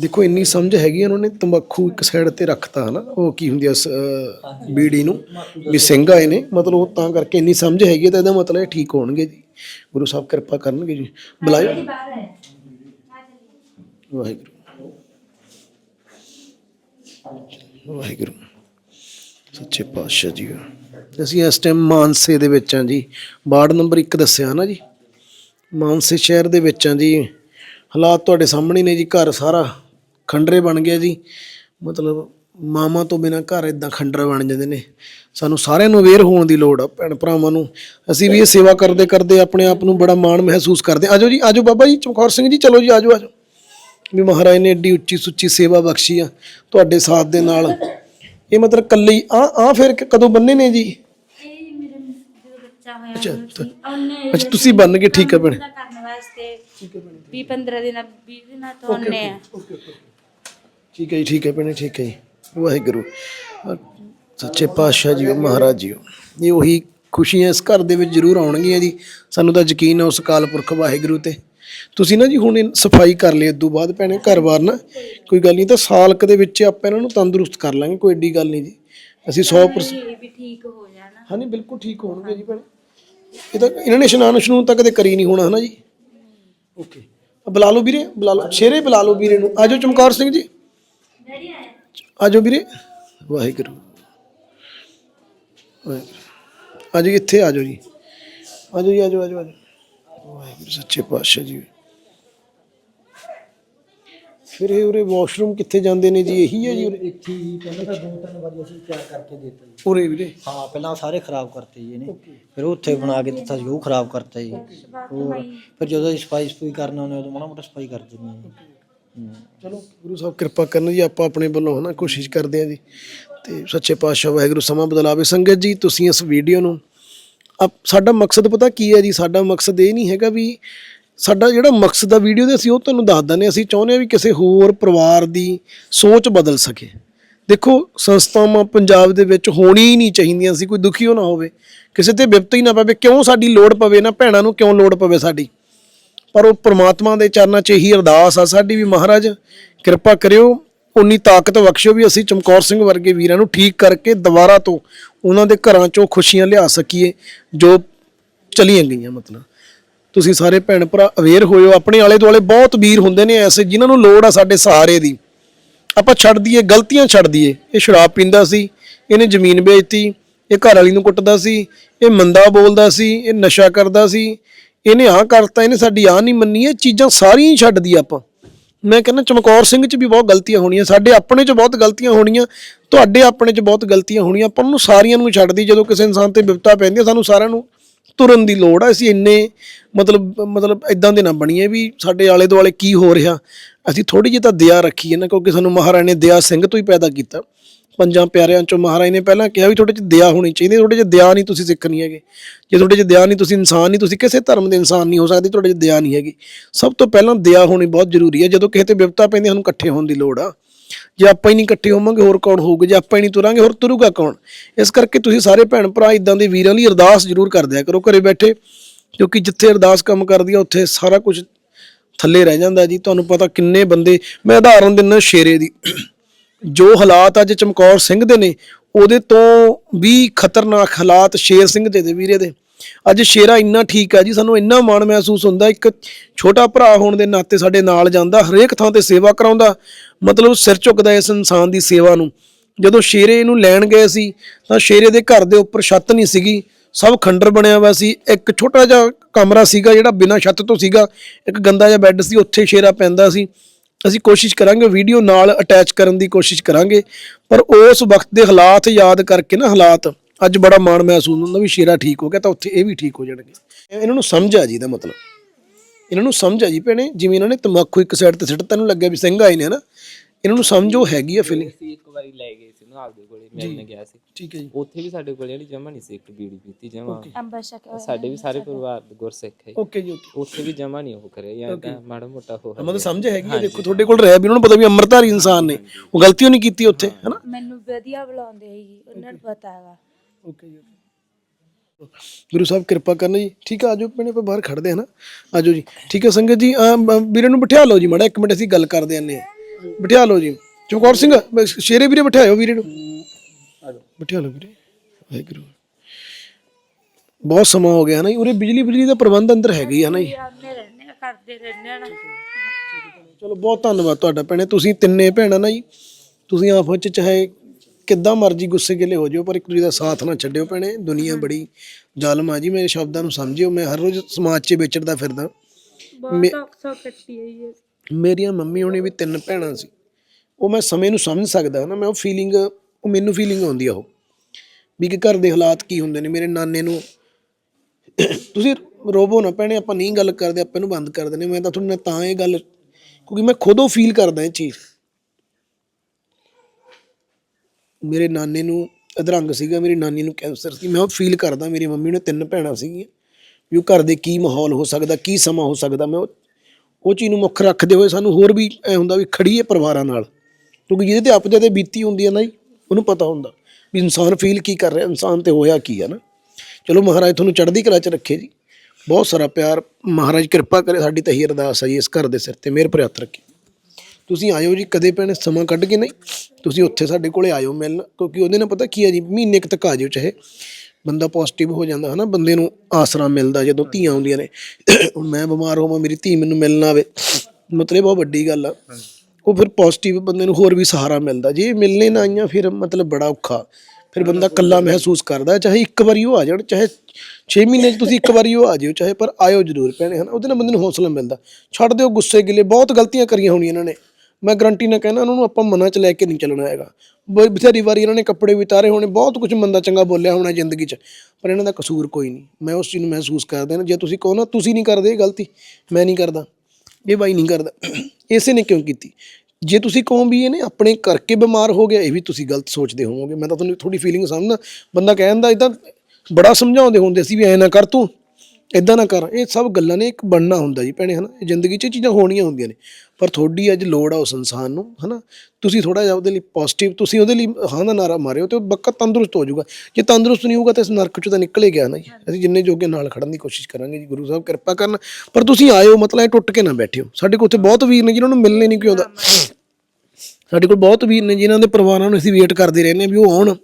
ਦੇਖੋ, ਇੰਨੀ ਸਮਝ ਹੈਗੀ ਉਹਨਾਂ ਨੇ, ਤੰਬਾਕੂ ਇੱਕ ਸਾਈਡ ਤੇ ਰੱਖਤਾ, ਹਨਾ? ਉਹ ਕੀ ਹੁੰਦੀ ਆ, ਸ- ਬੀੜੀ ਨੂੰ, ਵੀ ਸਿੰਘ ਆਏ ਨੇ, ਮਤਲਬ ਉਹ ਤਾਂ ਕਰਕੇ ਇੰਨੀ ਸਮਝ ਹੈਗੀ ਆ, ਤਾਂ ਇਹਦਾ ਮਤਲਬ ਇਹ ਠੀਕ ਹੋਣਗੇ ਜੀ। ਗੁਰੂ ਸਾਹਿਬ ਕਿਰਪਾ ਕਰਨਗੇ ਜੀ। ਬੁਲਾਇਓ। ਵਾਹਿਗੁਰੂ। ਵਾਹਿਗੁਰੂ। ਸੱਚੇ ਪਾਤਸ਼ਾਹ ਜੀ। ਅਸੀਂ ਇਸ ਟਾਈਮ ਮਾਨਸੇ ਦੇ ਵਿੱਚ ਹਾਂ ਜੀ। ਵਾਰਡ ਨੰਬਰ 1 ਦੱਸਿਆ ਨਾ ਜੀ? ਮਾਨਸੇ ਸ਼ਹਿਰ ਦੇ ਵਿੱਚ ਹਾਂ ਜੀ। ਹਾਲਾਤ ਤੁਹਾਡੇ ਸਾਹਮਣੇ ਨੇ ਜੀ, ਘਰ ਸਾਰਾ। ਖੰਡਰੇ ਬਣ ਗਿਆ ਜੀ। ਮਤਲਬ ਮਾਮਾ ਤੋਂ ਬਿਨਾ ਘਰ ਇਦਾਂ ਖੰਡਰ ਬਣ ਜਾਂਦੇ ਨੇ। ਸਾਨੂੰ ਸਾਰਿਆਂ ਨੂੰ ਅਵੇਅਰ ਹੋਣ ਦੀ ਲੋੜ ਆ ਭੈਣ ਭਰਾਵਾਂ ਨੂੰ। ਅਸੀਂ ਵੀ ਇਹ ਸੇਵਾ ਕਰਦੇ ਕਰਦੇ ਆਪਣੇ ਆਪ ਨੂੰ ਬੜਾ ਮਾਣ ਮਹਿਸੂਸ ਕਰਦੇ। ਆਜੋ ਜੀ ਆਜੋ ਬਾਬਾ ਜੀ ਚਮਕੌਰ ਸਿੰਘ ਜੀ ਚਲੋ ਜੀ ਆਜੋ ਆਜੋ। ਵੀ ਮਹਾਰਾਜ ਨੇ ਏਡੀ ਉੱਚੀ ਸੁੱਚੀ ਸੇਵਾ ਬਖਸ਼ੀ ਆ ਤੁਹਾਡੇ ਸਾਥ ਦੇ ਨਾਲ। ਇਹ ਮਤਲਬ ਕੱਲੀ ਆ ਆ ਫਿਰ ਕ- ਕਦੋਂ ਬੰਨੇ ਨੇ ਜੀ? ਇਹ ਮੇਰੇ ਜਦੋਂ ਬੱਚਾ ਹੋਇਆ ਅੱਛਾ, ਹੋਇਆ ਸੀ, ਉਹਨੇ ਅੱਛਾ ਤੁਸੀਂ ਬੰਨ ਗਏ ਠੀਕ ਹੈ ਭੈਣੇ। ਕਰਨ ਵਾਸਤੇ 20 15 ਦਿਨਾਂ 20 ਦਿਨਾਂ ਤੋਂ ਉਹਨੇ ਆ। ਠੀਕ ਹੈ ਜੀ ਠੀਕ ਹੈ ਭੈਣੇ ਠੀਕ ਹੈ ਜੀ। ਵਾਹਿਗੁਰੂ। ਸੱਚੇ ਪਾਤਸ਼ਾਹ ਜੀ ਮਹਾਰਾਜ ਜੀ। ਇਹ ਉਹੀ ਖੁਸ਼ੀਆਂ ਇਸ ਘਰ ਦੇ ਵਿੱਚ ਜ਼ਰੂਰ ਆਉਣਗੀਆਂ ਜੀ। ਸਾਨੂੰ ਤਾਂ ਯਕੀਨ ਹੈ ਉਸ ਅਕਾਲ ਪੁਰਖ ਵਾਹਿਗੁਰੂ ਤੇ। ਤੁਸੀਂ ਨਾ ਜੀ ਹੁਣ ਸਫ਼ਾਈ ਕਰ ਲਈ ਤੋਂ ਬਾਅਦ ਭੈਣੇ ਘਰ-ਬਾਰ ਨਾ ਕੋਈ ਗੱਲ ਨਹੀਂ ਤਾਂ ਸਾਲਕ ਦੇ ਵਿੱਚ ਆਪਾਂ ਇਹਨਾਂ ਨੂੰ ਤੰਦਰੁਸਤ ਕਰ ਲਾਂਗੇ ਕੋਈ ਏਡੀ ਗੱਲ ਨਹੀਂ ਜੀ। ਅਸੀਂ 100% ਇਹ ਵੀ ਠੀਕ ਹੋ ਜਾਣਾ। ਹਾਂਜੀ ਬਿਲਕੁਲ ਠੀਕ ਹੋਣਗੇ ਜੀ ਭੈਣੇ। ਇਹ ਤਾਂ ਇਹਨਾਂ ਨੇ ਇਸ਼ਨਾਨ ਇਸ਼ਨੂਨ ਤਾਂ ਕਦੇ ਕਰੀ ਨਹੀਂ ਹੋਣਾ ਹਨਾ ਜੀ? ਓਕੇ। ਬੁਲਾ ਲਓ ਵੀਰੇ ਬੁਲਾ ਲਓ। ਸ਼ੇਰੇ ਬੁਲਾ ਲਓ ਵੀਰੇ ਨੂੰ। ਆਜੋ ਚਮਕੌਰ ਸਿੰਘ ਜੀ। ਆਜੋ ਵੀਰੇ ਵਾਹਿਗੁਰੂ ਵਾਹਿਗੁਰੂ ਆਜੋ ਇੱਥੇ ਆਜੋ ਜੀ ਆਜੋ ਜੀ ਆਜੋ ਆਜੋ ਆਜੋ ਵਾਹਿਗੁਰੂ ਸੱਚੇ ਪਾਤਸ਼ਾਹ ਜੀ ਫਿਰ ਇਹ ਉਰੇ ਵਾਸ਼ਰੂਮ ਕਿੱਥੇ ਜਾਂਦੇ ਨੇ ਜੀ ਇਹੀ ਹੈ ਜੀ ਉਰੇ ਇੱਥੇ ਹੀ ਪਹਿਲਾਂ ਤਾਂ ਦੋ ਤਿੰਨ ਵਾਰੀ ਅਸੀਂ ਤਿਆਰ ਕਰਕੇ ਦਿੱਤਾ ਜੀ ਉਰੇ ਵੀਰੇ ਹਾਂ ਪਹਿਲਾਂ ਸਾਰੇ ਖਰਾਬ ਕਰਤੇ ਜੀ ਇਹਨੇ ਫਿਰ ਉਹ ਉੱਥੇ ਬਣਾ ਕੇ ਦਿੱਤਾ ਸੀ ਉਹ ਖਰਾਬ ਕਰਤਾ ਜੀ ਹੋਰ ਫਿਰ ਜਦੋਂ ਅਸੀਂ ਸਫ਼ਾਈ ਸਫੂਈ ਕਰਨ ਆਉਂਦੇ ਉਦੋਂ ਮਾੜਾ ਮੋਟਾ ਸਫ਼ਾਈ ਕਰ ਦਿੰਦੇ ਹਾਂ ਜੀ ਹੂੰ। ਚਲੋ, ਗੁਰੂ ਸਾਹਿਬ ਕਿਰਪਾ ਕਰਨ ਜੀ, ਆਪਾਂ ਆਪਣੇ ਵੱਲੋਂ ਹਨਾ ਕੋਸ਼ਿਸ਼ ਕਰਦੇ ਹਾਂ ਜੀ। ਤੇ ਸੱਚੇ ਪਾਤਸ਼ਾਹ ਵਾਹਿਗੁਰੂ, ਸਮਾਂ ਬਦਲਾਵੇ ਸੰਗਤ ਜੀ, ਤੁਸੀਂ ਇਸ ਵੀਡੀਓ ਨੂੰ ਆਪ ਸਾਡਾ ਮਕਸਦ ਪਤਾ ਕੀ ਹੈ ਜੀ? ਸਾਡਾ ਮਕਸਦ ਇਹ ਨਹੀਂ ਹੈਗਾ ਵੀ ਸਾਡਾ ਜਿਹੜਾ ਮਕਸਦ ਆ ਵੀਡੀਓ ਦੇ, ਅਸੀਂ ਉਹ ਤੁਹਾਨੂੰ ਦੱਸ ਦਿੰਦੇ ਹਾਂ। ਅਸੀਂ ਚਾਹੁੰਦੇ ਹਾਂ ਵੀ ਕਿਸੇ ਹੋਰ ਪਰਿਵਾਰ ਦੀ ਸੋਚ ਬਦਲ ਸਕੇ। ਦੇਖੋ, ਸੰਸਥਾਵਾਂ ਪੰਜਾਬ ਦੇ ਵਿੱਚ ਹੋਣੀ ਹੀ ਨਹੀਂ ਚਾਹੀਦੀਆਂ ਸੀ, ਕੋਈ ਦੁਖੀ ਹੋ ਨਾ ਹੋਵੇ। ਕਿਸੇ ਤੇ ਵਿਪਤ ਹੀ ਨਾ ਪਵੇ। ਕਿਉਂ ਸਾਡੀ ਲੋੜ ਪਵੇ ਨਾ, ਭੈਣਾਂ ਨੂੰ ਕਿਉਂ ਲੋੜ ਪਵੇ ਸਾਡੀ? ਪਰ ਉਹ ਪ੍ਰਮਾਤਮਾ ਦੇ ਚਰਨਾਂ 'ਚ ਇਹੀ ਅਰਦਾਸ ਆ, ਸਾਡੀ ਵੀ ਮਹਾਰਾਜ ਕਿਰਪਾ ਕਰਿਓ, ਉਨੀ ਤਾਕਤ ਬਖਸ਼ਿਓ ਵੀ ਅਸੀਂ ਚਮਕੌਰ ਸਿੰਘ ਵਰਗੇ ਵੀਰਾਂ ਨੂੰ ਠੀਕ ਕਰਕੇ ਦੁਬਾਰਾ ਤੋਂ ਉਹਨਾਂ ਦੇ ਘਰਾਂ 'ਚੋਂ ਖੁਸ਼ੀਆਂ ਲਿਆ ਸਕੀਏ, ਜੋ ਚਲੀਆਂ ਗਈਆਂ ਮਤਲਬ। ਤੁਸੀਂ ਸਾਰੇ ਭੈਣ ਭਰਾ ਅਵੇਅਰ ਹੋਇਓ, ਆਪਣੇ ਆਲੇ ਦੁਆਲੇ ਬਹੁਤ ਵੀਰ ਹੁੰਦੇ ਨੇ ਐਸੇ, ਜਿਨ੍ਹਾਂ ਨੂੰ ਲੋੜ ਆ ਸਾਡੇ ਸਹਾਰੇ ਦੀ। ਆਪਾਂ ਛੱਡ ਦਈਏ, ਗਲਤੀਆਂ ਛੱਡ ਦਈਏ। ਇਹ ਸ਼ਰਾਬ ਪੀਂਦਾ ਸੀ, ਇਹਨੇ ਜ਼ਮੀਨ ਵੇਚਤੀ, ਇਹ ਘਰ ਵਾਲੀ ਨੂੰ ਕੁੱਟਦਾ ਸੀ, ਇਹ ਮੰਦਾ ਬੋਲਦਾ ਸੀ, ਇਹ ਨਸ਼ਾ ਕਰਦਾ ਸੀ ਇਹਨੇ ਆਹ ਕਰਤਾ, ਇਹਨੇ ਸਾਡੀ ਆਹ ਨਹੀਂ ਮੰਨੀ, ਇਹ ਚੀਜ਼ਾਂ ਸਾਰੀਆਂ ਹੀ ਛੱਡ ਦਈਏ ਆਪਾਂ। ਮੈਂ ਕਹਿੰਦਾ, ਚਮਕੌਰ ਸਿੰਘ 'ਚ ਵੀ ਬਹੁਤ ਗਲਤੀਆਂ ਹੋਣੀਆਂ, ਸਾਡੇ ਆਪਣੇ 'ਚ ਬਹੁਤ ਗਲਤੀਆਂ ਹੋਣੀਆਂ, ਤੁਹਾਡੇ ਆਪਣੇ 'ਚ ਬਹੁਤ ਗਲਤੀਆਂ ਹੋਣੀਆਂ, ਆਪਾਂ ਨੂੰ ਸਾਰੀਆਂ ਨੂੰ ਛੱਡ ਦੀ, ਜਦੋਂ ਕਿਸੇ ਇਨਸਾਨ ਤੇ ਵਿਪਤਾ ਪੈਂਦੀ ਹੈ, ਸਾਨੂੰ ਸਾਰਿਆਂ ਨੂੰ ਤੁਰਨ ਦੀ ਲੋੜ ਆ ਅਸੀਂ ਇੰਨੇ ਮਤਲਬ ਮਤਲਬ ਇਦਾਂ ਦੇ ਨਾ ਬਣੀਏ ਵੀ ਸਾਡੇ ਆਲੇ ਦੁਆਲੇ ਕੀ ਹੋ ਰਿਹਾ। ਅਸੀਂ ਥੋੜੀ ਜਿਹੀ ਤਾਂ ਦਇਆ ਰੱਖੀਏ ਨਾ, ਕਿਉਂਕਿ ਸਾਨੂੰ ਮਹਾਰਾਣੀ ਨੇ ਦਇਆ ਸਿੰਘ ਤੋਂ ਹੀ ਪੈਦਾ ਕੀਤਾ। ਪੰਜਾਂ ਪਿਆਰਿਆਂ ਚੋਂ ਮਹਾਰਾਜ ਨੇ ਪਹਿਲਾਂ ਕਿਹਾ ਵੀ ਤੁਹਾਡੇ 'ਚ ਦਇਆ ਹੋਣੀ ਚਾਹੀਦੀ ਤੁਹਾਡੇ 'ਚ ਦਇਆ ਨਹੀਂ ਤੁਸੀਂ ਸਿੱਖ ਨਹੀਂ ਹੈਗੇ। ਜੇ ਤੁਹਾਡੇ 'ਚ ਦਇਆ ਨਹੀਂ, ਤੁਸੀਂ ਇਨਸਾਨ ਨਹੀਂ, ਤੁਸੀਂ ਕਿਸੇ ਧਰਮ ਦੇ ਇਨਸਾਨ ਨਹੀਂ ਹੋ ਸਕਦੇ, ਤੁਹਾਡੇ 'ਚ ਦਇਆ ਨਹੀਂ ਹੈਗੀ। ਸਭ ਤੋਂ ਪਹਿਲਾਂ ਦਇਆ ਹੋਣੀ ਬਹੁਤ ਜ਼ਰੂਰੀ ਹੈ, ਜਦੋਂ ਕਿਸੇ ਤੇ ਵਿਪਤਾ ਪੈਂਦੀ ਸਾਨੂੰ ਇਕੱਠੇ ਹੋਣ ਦੀ ਲੋੜ ਆ। ਜੇ ਆਪਾਂ ਹੀ ਨਹੀਂ ਇਕੱਠੇ ਹੋਵਾਂਗੇ, ਹੋਰ ਕੌਣ ਹੋਊਗਾ? ਜੇ ਆਪਾਂ ਹੀ ਨਹੀਂ ਤੁਰਾਂਗੇ, ਹੋਰ ਤੁਰੂਗਾ ਕੌਣ? ਇਸ ਕਰਕੇ ਤੁਸੀਂ ਸਾਰੇ ਭੈਣ ਭਰਾ ਇਦਾਂ ਦੇ ਵੀਰਾਂ ਲਈ ਅਰਦਾਸ ਜ਼ਰੂਰ ਕਰਦਿਆ ਕਰੋ, ਘਰੇ ਬੈਠੇ, ਕਿਉਂਕਿ ਜਿੱਥੇ ਅਰਦਾਸ ਕੰਮ ਕਰਦੀ ਆ, ਉੱਥੇ ਸਾਰਾ ਕੁਝ ਥੱਲੇ ਰਹਿ ਜਾਂਦਾ ਜੀ। ਤੁਹਾਨੂੰ ਪਤਾ ਕਿੰਨੇ ਬੰਦੇ, ਮੈਂ ਉਦਾਹਰਨ ਦਿੰਦਾ ਸ਼ੇਰੇ ਦੀ। ਜੋ ਹਾਲਾਤ ਅੱਜ ਚਮਕੌਰ ਸਿੰਘ ਦੇ ਨੇ, ਉਹਦੇ ਤੋਂ ਵੀ ਖਤਰਨਾਕ ਹਾਲਾਤ ਸ਼ੇਰ ਸਿੰਘ ਦੇ ਦੇ ਵੀਰੇ ਦੇ। ਅੱਜ ਸ਼ੇਰਾ ਇੰਨਾ ਠੀਕ ਆ ਜੀ, ਸਾਨੂੰ ਇੰਨਾ ਮਾਣ ਮਹਿਸੂਸ ਹੁੰਦਾ, ਇੱਕ ਛੋਟਾ ਭਰਾ ਹੋਣ ਦੇ ਨਾਤੇ ਸਾਡੇ ਨਾਲ ਜਾਂਦਾ, ਹਰੇਕ ਥਾਂ ਤੇ ਸੇਵਾ ਕਰਾਉਂਦਾ, ਮਤਲਬ ਸਿਰ ਝੁਕਦਾ ਇਸ ਇਨਸਾਨ ਦੀ ਸੇਵਾ ਨੂੰ। ਜਦੋਂ ਸ਼ੇਰੇ ਨੂੰ ਲੈਣ ਗਏ ਸੀ, ਤਾਂ ਸ਼ੇਰੇ ਦੇ ਘਰ ਦੇ ਉੱਪਰ ਛੱਤ ਨਹੀਂ ਸੀਗੀ, ਸਭ ਖੰਡਰ ਬਣਿਆ ਹੋਇਆ ਸੀ, ਇੱਕ ਛੋਟਾ ਜਿਹਾ ਕਮਰਾ ਸੀਗਾ ਜਿਹੜਾ ਬਿਨਾਂ ਛੱਤ ਤੋਂ ਸੀਗਾ, ਇੱਕ ਗੰਦਾ ਜਿਹਾ ਬੈੱਡ ਸੀ, ਉੱਥੇ ਸ਼ੇਰਾ ਪੈਂਦਾ ਸੀ। ਅਸੀਂ ਕੋਸ਼ਿਸ਼ ਕਰਾਂਗੇ ਵੀਡੀਓ ਨਾਲ ਅਟੈਚ ਕਰਨ ਦੀ ਕੋਸ਼ਿਸ਼ ਕਰਾਂਗੇ, ਪਰ ਉਸ ਵਕਤ ਦੇ ਹਾਲਾਤ ਯਾਦ ਕਰਕੇ ਨਾ ਹਾਲਾਤ, ਅੱਜ ਬੜਾ ਮਾਣ ਮਹਿਸੂਸ ਹੁੰਦਾ ਵੀ ਸ਼ੇਰਾ ਠੀਕ ਹੋ ਗਿਆ ਤਾਂ ਉੱਥੇ ਇਹ ਵੀ ਠੀਕ ਹੋ ਜਾਣਗੇ। ਇਹਨਾਂ ਨੂੰ ਸਮਝ ਆ ਜੀ ਇਹਦਾ ਮਤਲਬ। ਇਹਨਾਂ ਨੂੰ ਸਮਝ ਆ ਜੀ ਭੈਣੇ, ਜਿਵੇਂ ਇਹਨਾਂ ਨੇ ਤਮਾਕੂ ਇੱਕ ਸਾਈਡ ਤੇ ਸਿੱਟ, ਤੈਨੂੰ ਲੱਗਿਆ ਵੀ ਸਿੰਘ ਆਏ ਨੇ ਨਾ ਇਹਨਾਂ ਨੂੰ ਸਮਝ ਉਹ ਹੈਗੀ ਆ ਫੀਲਿੰਗ ਇੱਕ ਵਾਰੀ ਲੈ ਗਏ। ਸੀ ਨਾ ਆਪਦੇ ਕੋਲੇ ਮਿਲਣ ਗਿਆ ਸੀ। ਠੀਕ ਹੈ ਜੀ। ਉੱਥੇ ਵੀ ਸਾਡੇ ਕੋਲੇ ਜਿਹੜੀ ਜਮਾ ਨਹੀਂ ਸੀ ਇੱਕ ਬੀੜੀ ਪੀਤੀ ਜਮਾ ਅੰਬਰ ਸ਼ੱਕ ਸਾਡੇ ਵੀ ਸਾਰੇ ਪਰਿਵਾਰ ਦੇ ਗੁਰਸਿੱਖ ਹੈ। ਓਕੇ ਜੀ ਓਕੇ। ਉੱਥੇ ਵੀ ਜਮਾ ਨਹੀਂ ਉਹ ਕਰਿਆ ਜਾਂ ਤਾਂ ਮਾੜਾ ਮੋਟਾ ਹੋ ਮਤਲਬ ਸਮਝ ਹੈਗੀ ਆ ਦੇਖੋ ਤੁਹਾਡੇ ਕੋਲ ਰਹਿ ਵੀ ਉਹਨਾਂ ਨੂੰ ਪਤਾ ਵੀ ਅੰਮ੍ਰਿਤਧਾਰੀ ਇਨਸਾਨ ਨੇ। ਉਹ ਗਲਤੀ ਉਹ ਨਹੀਂ ਕੀਤੀ ਉੱਥੇ ਹੈਨਾ? ਮੈਨੂੰ ਵਧੀਆ ਬੁਲਾਉਂਦੇ ਸੀ ਉਹਨਾਂ ਨੂੰ ਪਤਾ ਹੈਗਾ। ਓਕੇ ਜੀ ਗੁਰੂ ਸਾਹਿਬ ਕਿਰਪਾ ਕਰਨਾ ਜੀ। ਠੀਕ ਆ ਆਜੋ ਪੈਣੇ ਆਪਾਂ ਬਾਹਰ ਖੜਦੇ ਹਾਂ ਨਾ। ਆਜੋ ਜੀ। ਠੀਕ ਹੈ ਸੰਗਤ ਜੀ ਵੀਰੇ ਨੂੰ ਬਿਠਾ ਲਓ ਜੀ ਮਾੜਾ ਇੱਕ ਮਿੰਟ ਅਸੀਂ ਗੱਲ ਕਰਦੇ ਆਨੇ ਆ ਬਿਠਾ ਲਓ ਜੀ। ਚਮਕੌਰ ਸਿੰਘ ਸ਼ੇਰੇ ਵੀਰੇ ਬਿਠਾਇਓ ਵੀਰੇ ਨੂੰ। ਬਿਠਾ ਲਓ ਵੀਰੇ। ਵਾਹਿਗੁਰੂ। ਬਹੁਤ ਸਮਾਂ ਹੋ ਗਿਆ ਨਾ ਜੀ ਉਰੇ ਬਿਜਲੀ ਬਿਜਲੀ ਦਾ ਪ੍ਰਬੰਧ ਅੰਦਰ ਹੈਗਾ ਹੀ ਹੈ ਨਾ ਜੀ। ਆਉਂਦੇ ਰਹਿੰਦੇ ਆ ਕਰਦੇ ਰਹਿੰਦੇ ਆ ਨਾ। ਚਲੋ ਬਹੁਤ ਧੰਨਵਾਦ ਤੁਹਾਡਾ ਭੈਣੇ। ਤੁਸੀਂ ਤਿੰਨੇ ਭੈਣਾਂ ਨਾ ਜੀ ਤੁਸੀਂ ਆਪਸ ਵਿੱਚ ਚਾਹੇ ਕਿੱਦਾਂ ਮਰਜ਼ੀ ਗੁੱਸੇ ਗਿਲੇ ਹੋ ਜਾਓ ਪਰ ਇੱਕ ਦੂਜੇ ਦਾ ਸਾਥ ਨਾ ਛੱਡਿਓ ਭੈਣੇ। ਦੁਨੀਆ ਬੜੀ ਜ਼ਾਲਮ ਆ ਜੀ ਮੇਰੇ ਸ਼ਬਦਾਂ ਨੂੰ ਸਮਝਿਓ। ਮੈਂ ਹਰ ਰੋਜ਼ ਸਮਾਜ 'ਚ ਵਿਚਰਦਾ ਫਿਰਦਾ। ਬਹੁਤ ਔਖਾ ਕੱਟੀ ਹੈ ਇਹ। ਮੇਰੀਆਂ ਮੰਮੀ ਹੋਣੀ ਵੀ ਤਿੰਨ ਭੈਣਾਂ ਸੀ। ਉਹ ਮੈਂ ਸਮੇਂ ਨੂੰ ਸਮਝ ਸਕਦਾ ਨਾ, ਮੈਂ ਉਹ ਫੀਲਿੰਗ ਉਹ ਮੈਨੂੰ ਫੀਲਿੰਗ ਆਉਂਦੀ ਆ ਉਹ। ਵੀ ਕਿ ਘਰ ਦੇ ਹਾਲਾਤ ਕੀ ਹੁੰਦੇ ਨੇ, ਮੇਰੇ ਨਾਨੇ ਨੂੰ। ਤੁਸੀਂ ਰੋਬੋ ਨਾ ਭੈਣੇ, ਆਪਾਂ ਨਹੀਂ ਗੱਲ ਕਰਦੇ, ਆਪਾਂ ਨੂੰ ਬੰਦ ਕਰ ਦਿੰਦੇ ਮੈਂ ਤਾਂ ਤੁਹਾਨੂੰ ਤਾਂ ਇਹ ਗੱਲ, ਕਿਉਂਕਿ ਮੈਂ ਖੁਦ ਉਹ ਫੀਲ ਕਰਦਾ ਇਹ ਚੀਜ਼। ਮੇਰੇ ਨਾਨੇ ਨੂੰ ਅਧਰੰਗ ਸੀਗਾ, ਮੇਰੀ ਨਾਨੀ ਨੂੰ ਕੈਂਸਰ ਸੀ। ਮੈਂ ਉਹ ਫੀਲ ਕਰਦਾ, ਮੇਰੀ ਮੰਮੀ ਨੇ ਤਿੰਨ ਭੈਣਾਂ ਸੀਗੀਆਂ। ਵੀ ਉਹ ਘਰ ਦੇ ਕੀ ਮਾਹੌਲ ਹੋ ਸਕਦਾ, ਕੀ ਸਮਾਂ ਹੋ ਸਕਦਾ, ਮੈਂ ਉਹ ਉਹ ਚੀਜ਼ ਨੂੰ ਮੁੱਖ ਰੱਖਦੇ ਹੋਏ ਸਾਨੂੰ ਹੋਰ ਵੀ ਐ ਹੁੰਦਾ ਵੀ ਖੜੀਏ ਪਰਿਵਾਰਾਂ ਨਾਲ। ਕਿਉਂਕਿ ਜਿਹਦੇ ਤੇ ਆਪਦੇ ਤੇ ਬੀਤੀ ਹੁੰਦੀ ਹੈ ਨਾ ਜੀ, ਉਹਨੂੰ ਪਤਾ ਹੁੰਦਾ ਵੀ ਇਨਸਾਨ ਫੀਲ ਕੀ ਕਰ ਰਿਹਾ, ਇਨਸਾਨ ਤੇ ਹੋਇਆ ਕੀ ਹੈ ਨਾ। ਚਲੋ ਮਹਾਰਾਜ ਤੁਹਾਨੂੰ ਚੜ੍ਹਦੀ ਕਲਾ 'ਚ ਰੱਖੇ ਜੀ। ਬਹੁਤ ਸਾਰਾ ਪਿਆਰ, ਮਹਾਰਾਜ ਕਿਰਪਾ ਕਰੇ ਸਾਡੀ ਤਾਂ ਇਹੀ ਅਰਦਾਸ ਹੈ ਜੀ, ਇਸ ਘਰ ਦੇ ਸਿਰ ਤੇ ਮਿਹਰ ਭਰੇ ਹੱਥ ਰੱਖੇ। ਤੁਸੀਂ ਆਇਓ ਜੀ, ਕਦੇ ਪੈਣੇ ਸਮਾਂ ਕੱਢ ਕੇ ਨਹੀਂ, ਤੁਸੀਂ ਉੱਥੇ ਸਾਡੇ ਕੋਲੇ ਆਇਓ ਮਿਲਣ, ਕਿਉਂਕਿ ਉਹਦੇ ਨਾਲ ਪਤਾ ਕੀ ਹੈ ਜੀ, ਮਹੀਨੇ ਕੁ ਤੱਕ ਆ ਜਿਓ ਚਾਹੇ। ਬੰਦਾ ਪੋਜ਼ਿਟਿਵ ਹੋ ਜਾਂਦਾ ਹਨਾ, ਬੰਦੇ ਨੂੰ ਆਸਰਾ ਮਿਲਦਾ, ਜਦੋਂ ਧੀਆਂ ਆਉਂਦੀਆਂ ਨੇ। ਹੁਣ ਮੈਂ ਬਿਮਾਰ ਹੋਵਾਂ, ਮੇਰੀ ਧੀ ਮੈਨੂੰ ਮਿਲਣ ਆਵੇ, ਮਤਲਬ ਇਹ ਬਹੁਤ ਵੱਡੀ ਗੱਲ ਆ। ਉਹ ਫਿਰ ਪੋਜ਼ਿਟਿਵ ਬੰਦੇ ਨੂੰ ਹੋਰ ਵੀ ਸਹਾਰਾ ਮਿਲਦਾ। ਜੇ ਮਿਲਣੇ ਨਾ ਆਈਆਂ ਫਿਰ ਮਤਲਬ ਬੜਾ ਔਖਾ। ਫਿਰ ਬੰਦਾ ਇਕੱਲਾ ਮਹਿਸੂਸ ਕਰਦਾ ਚਾਹੇ ਇੱਕ ਵਾਰੀ ਉਹ ਆ ਜਾਣ ਚਾਹੇ 6 ਮਹੀਨੇ 'ਚ ਤੁਸੀਂ ਇੱਕ ਵਾਰੀ ਉਹ ਆ ਜਿਓ ਚਾਹੇ ਪਰ ਆਇਓ ਜ਼ਰੂਰ ਭੈਣੇ ਹਨਾ? ਉਹਦੇ ਨਾਲ ਬੰਦੇ ਨੂੰ ਹੌਸਲਾ ਮਿਲਦਾ। ਛੱਡ ਦਿਓ ਗੁੱਸੇ ਗਿਲੇ ਬਹੁਤ ਗਲਤੀਆਂ ਕਰੀਆਂ ਹੋਣੀਆਂ ਇਹਨਾਂ ਨੇ। ਮੈਂ ਗਰੰਟੀ ਨਾਲ ਕਹਿੰਦਾ ਉਹਨਾਂ ਨੂੰ ਆਪਾਂ ਮਨਾਂ 'ਚ ਲੈ ਕੇ ਨਹੀਂ ਚੱਲਣਾ ਹੈਗਾ। ਬਥੇਰੀ ਵਾਰੀ ਇਹਨਾਂ ਨੇ ਕੱਪੜੇ ਵੀ ਉਤਾਰੇ ਹੋਣੇ ਬਹੁਤ ਕੁਝ ਮੰਦਾ ਚੰਗਾ ਬੋਲਿਆ ਹੋਣਾ ਜ਼ਿੰਦਗੀ 'ਚ ਪਰ ਇਹਨਾਂ ਦਾ ਕਸੂਰ ਕੋਈ ਨਹੀਂ। ਮੈਂ ਉਸ ਚੀਜ਼ ਨੂੰ ਮਹਿਸੂਸ ਕਰਦਾ ਨਾ ਜੇ ਤੁਸੀਂ ਕਹੋ ਨਾ ਤੁਸੀਂ ਨਹੀਂ ਕਰਦੇ ਇਹ ਗਲਤੀ ਮੈਂ ਨਹੀਂ ਕਰਦਾ। ਇਹ ਬਾਈ ਨਹੀਂ ਕਰਦਾ। ਇਸੇ ਨੇ ਕਿਉਂ ਕੀਤੀ? ਜੇ ਤੁਸੀਂ ਕਹੋ ਵੀ ਇਹਨੇ ਆਪਣੇ ਕਰਕੇ ਬਿਮਾਰ ਹੋ ਗਿਆ, ਇਹ ਵੀ ਤੁਸੀਂ ਗਲਤ ਸੋਚਦੇ ਹੋਵੋਗੇ। ਮੈਂ ਤਾਂ ਤੁਹਾਨੂੰ ਥੋੜੀ ਫੀਲਿੰਗ ਸਮਝਦਾ ਬੰਦਾ ਕਹਿੰਦਾ ਇਦਾਂ ਬੜਾ ਸਮਝਾਉਂਦੇ ਹੁੰਦੇ ਸੀ ਵੀ ਐ ਨਾ ਕਰ ਤੂੰ ਇਦਾਂ ਨਾ ਕਰ। ਇਹ ਸਭ ਗੱਲਾਂ ਨੇ ਇੱਕ ਬਣਨਾ ਹੁੰਦਾ ਜੀ ਭੈਣੇ, ਹਨਾ? ਇਹ ਜ਼ਿੰਦਗੀ 'ਚ ਇਹ ਚੀਜ਼ਾਂ ਹੋਣੀਆਂ ਹੁੰਦੀਆਂ ਨੇ। ਪਰ ਤੁਹਾਡੀ ਅੱਜ ਲੋੜ ਆ ਉਸ ਇਨਸਾਨ ਨੂੰ, ਹਨਾ? ਤੁਸੀਂ ਥੋੜਾ ਜਿਹਾ ਉਹਦੇ ਲਈ ਪੋਜ਼ਿਟਿਵ ਤੁਸੀਂ ਉਹਦੇ ਲਈ ਹਾਂ ਦਾ ਨਾਰਾ ਮਾਰਿਓ ਤੇ ਉਹ ਬੱਕਾ ਤੰਦਰੁਸਤ ਹੋ ਜਾਊਗਾ। ਜੇ ਤੰਦਰੁਸਤ ਨਹੀਂ ਹੋਊਗਾ ਤਾਂ ਇਸ ਨਰਕ 'ਚੋਂ ਤਾਂ ਨਿਕਲੇ ਗਿਆ ਨਾ ਜੀ। ਅਸੀਂ ਜਿੰਨੇ ਜੋਗੇ ਨਾਲ ਖੜਨ ਦੀ ਕੋਸ਼ਿਸ਼ ਕਰਾਂਗੇ ਜੀ, ਗੁਰੂ ਸਾਹਿਬ ਕਿਰਪਾ ਕਰਨ। ਪਰ ਤੁਸੀਂ ਆਇਓ, ਮਤਲਬ ਇਹ ਟੁੱਟ ਕੇ ਨਾ ਬੈਠਿਓ। ਸਾਡੇ ਕੋਲ ਉੱਥੇ ਬਹੁਤ ਵੀਰ ਨੇ ਜਿਨ੍ਹਾਂ ਨੂੰ ਮਿਲਣੇ ਨਹੀਂ ਕੋਈ ਆਉਂਦਾ। ਸਾਡੇ ਕੋਲ ਬਹੁਤ ਵੀਰ ਨੇ ਜਿਨ੍ਹਾਂ ਦੇ ਪਰਿਵਾਰਾਂ ਨੂੰ ਅਸੀਂ ਵੇਟ ਕਰਦੇ ਰਹਿੰਦੇ ਹਾਂ ਵੀ ਉਹ ਆਉਣ।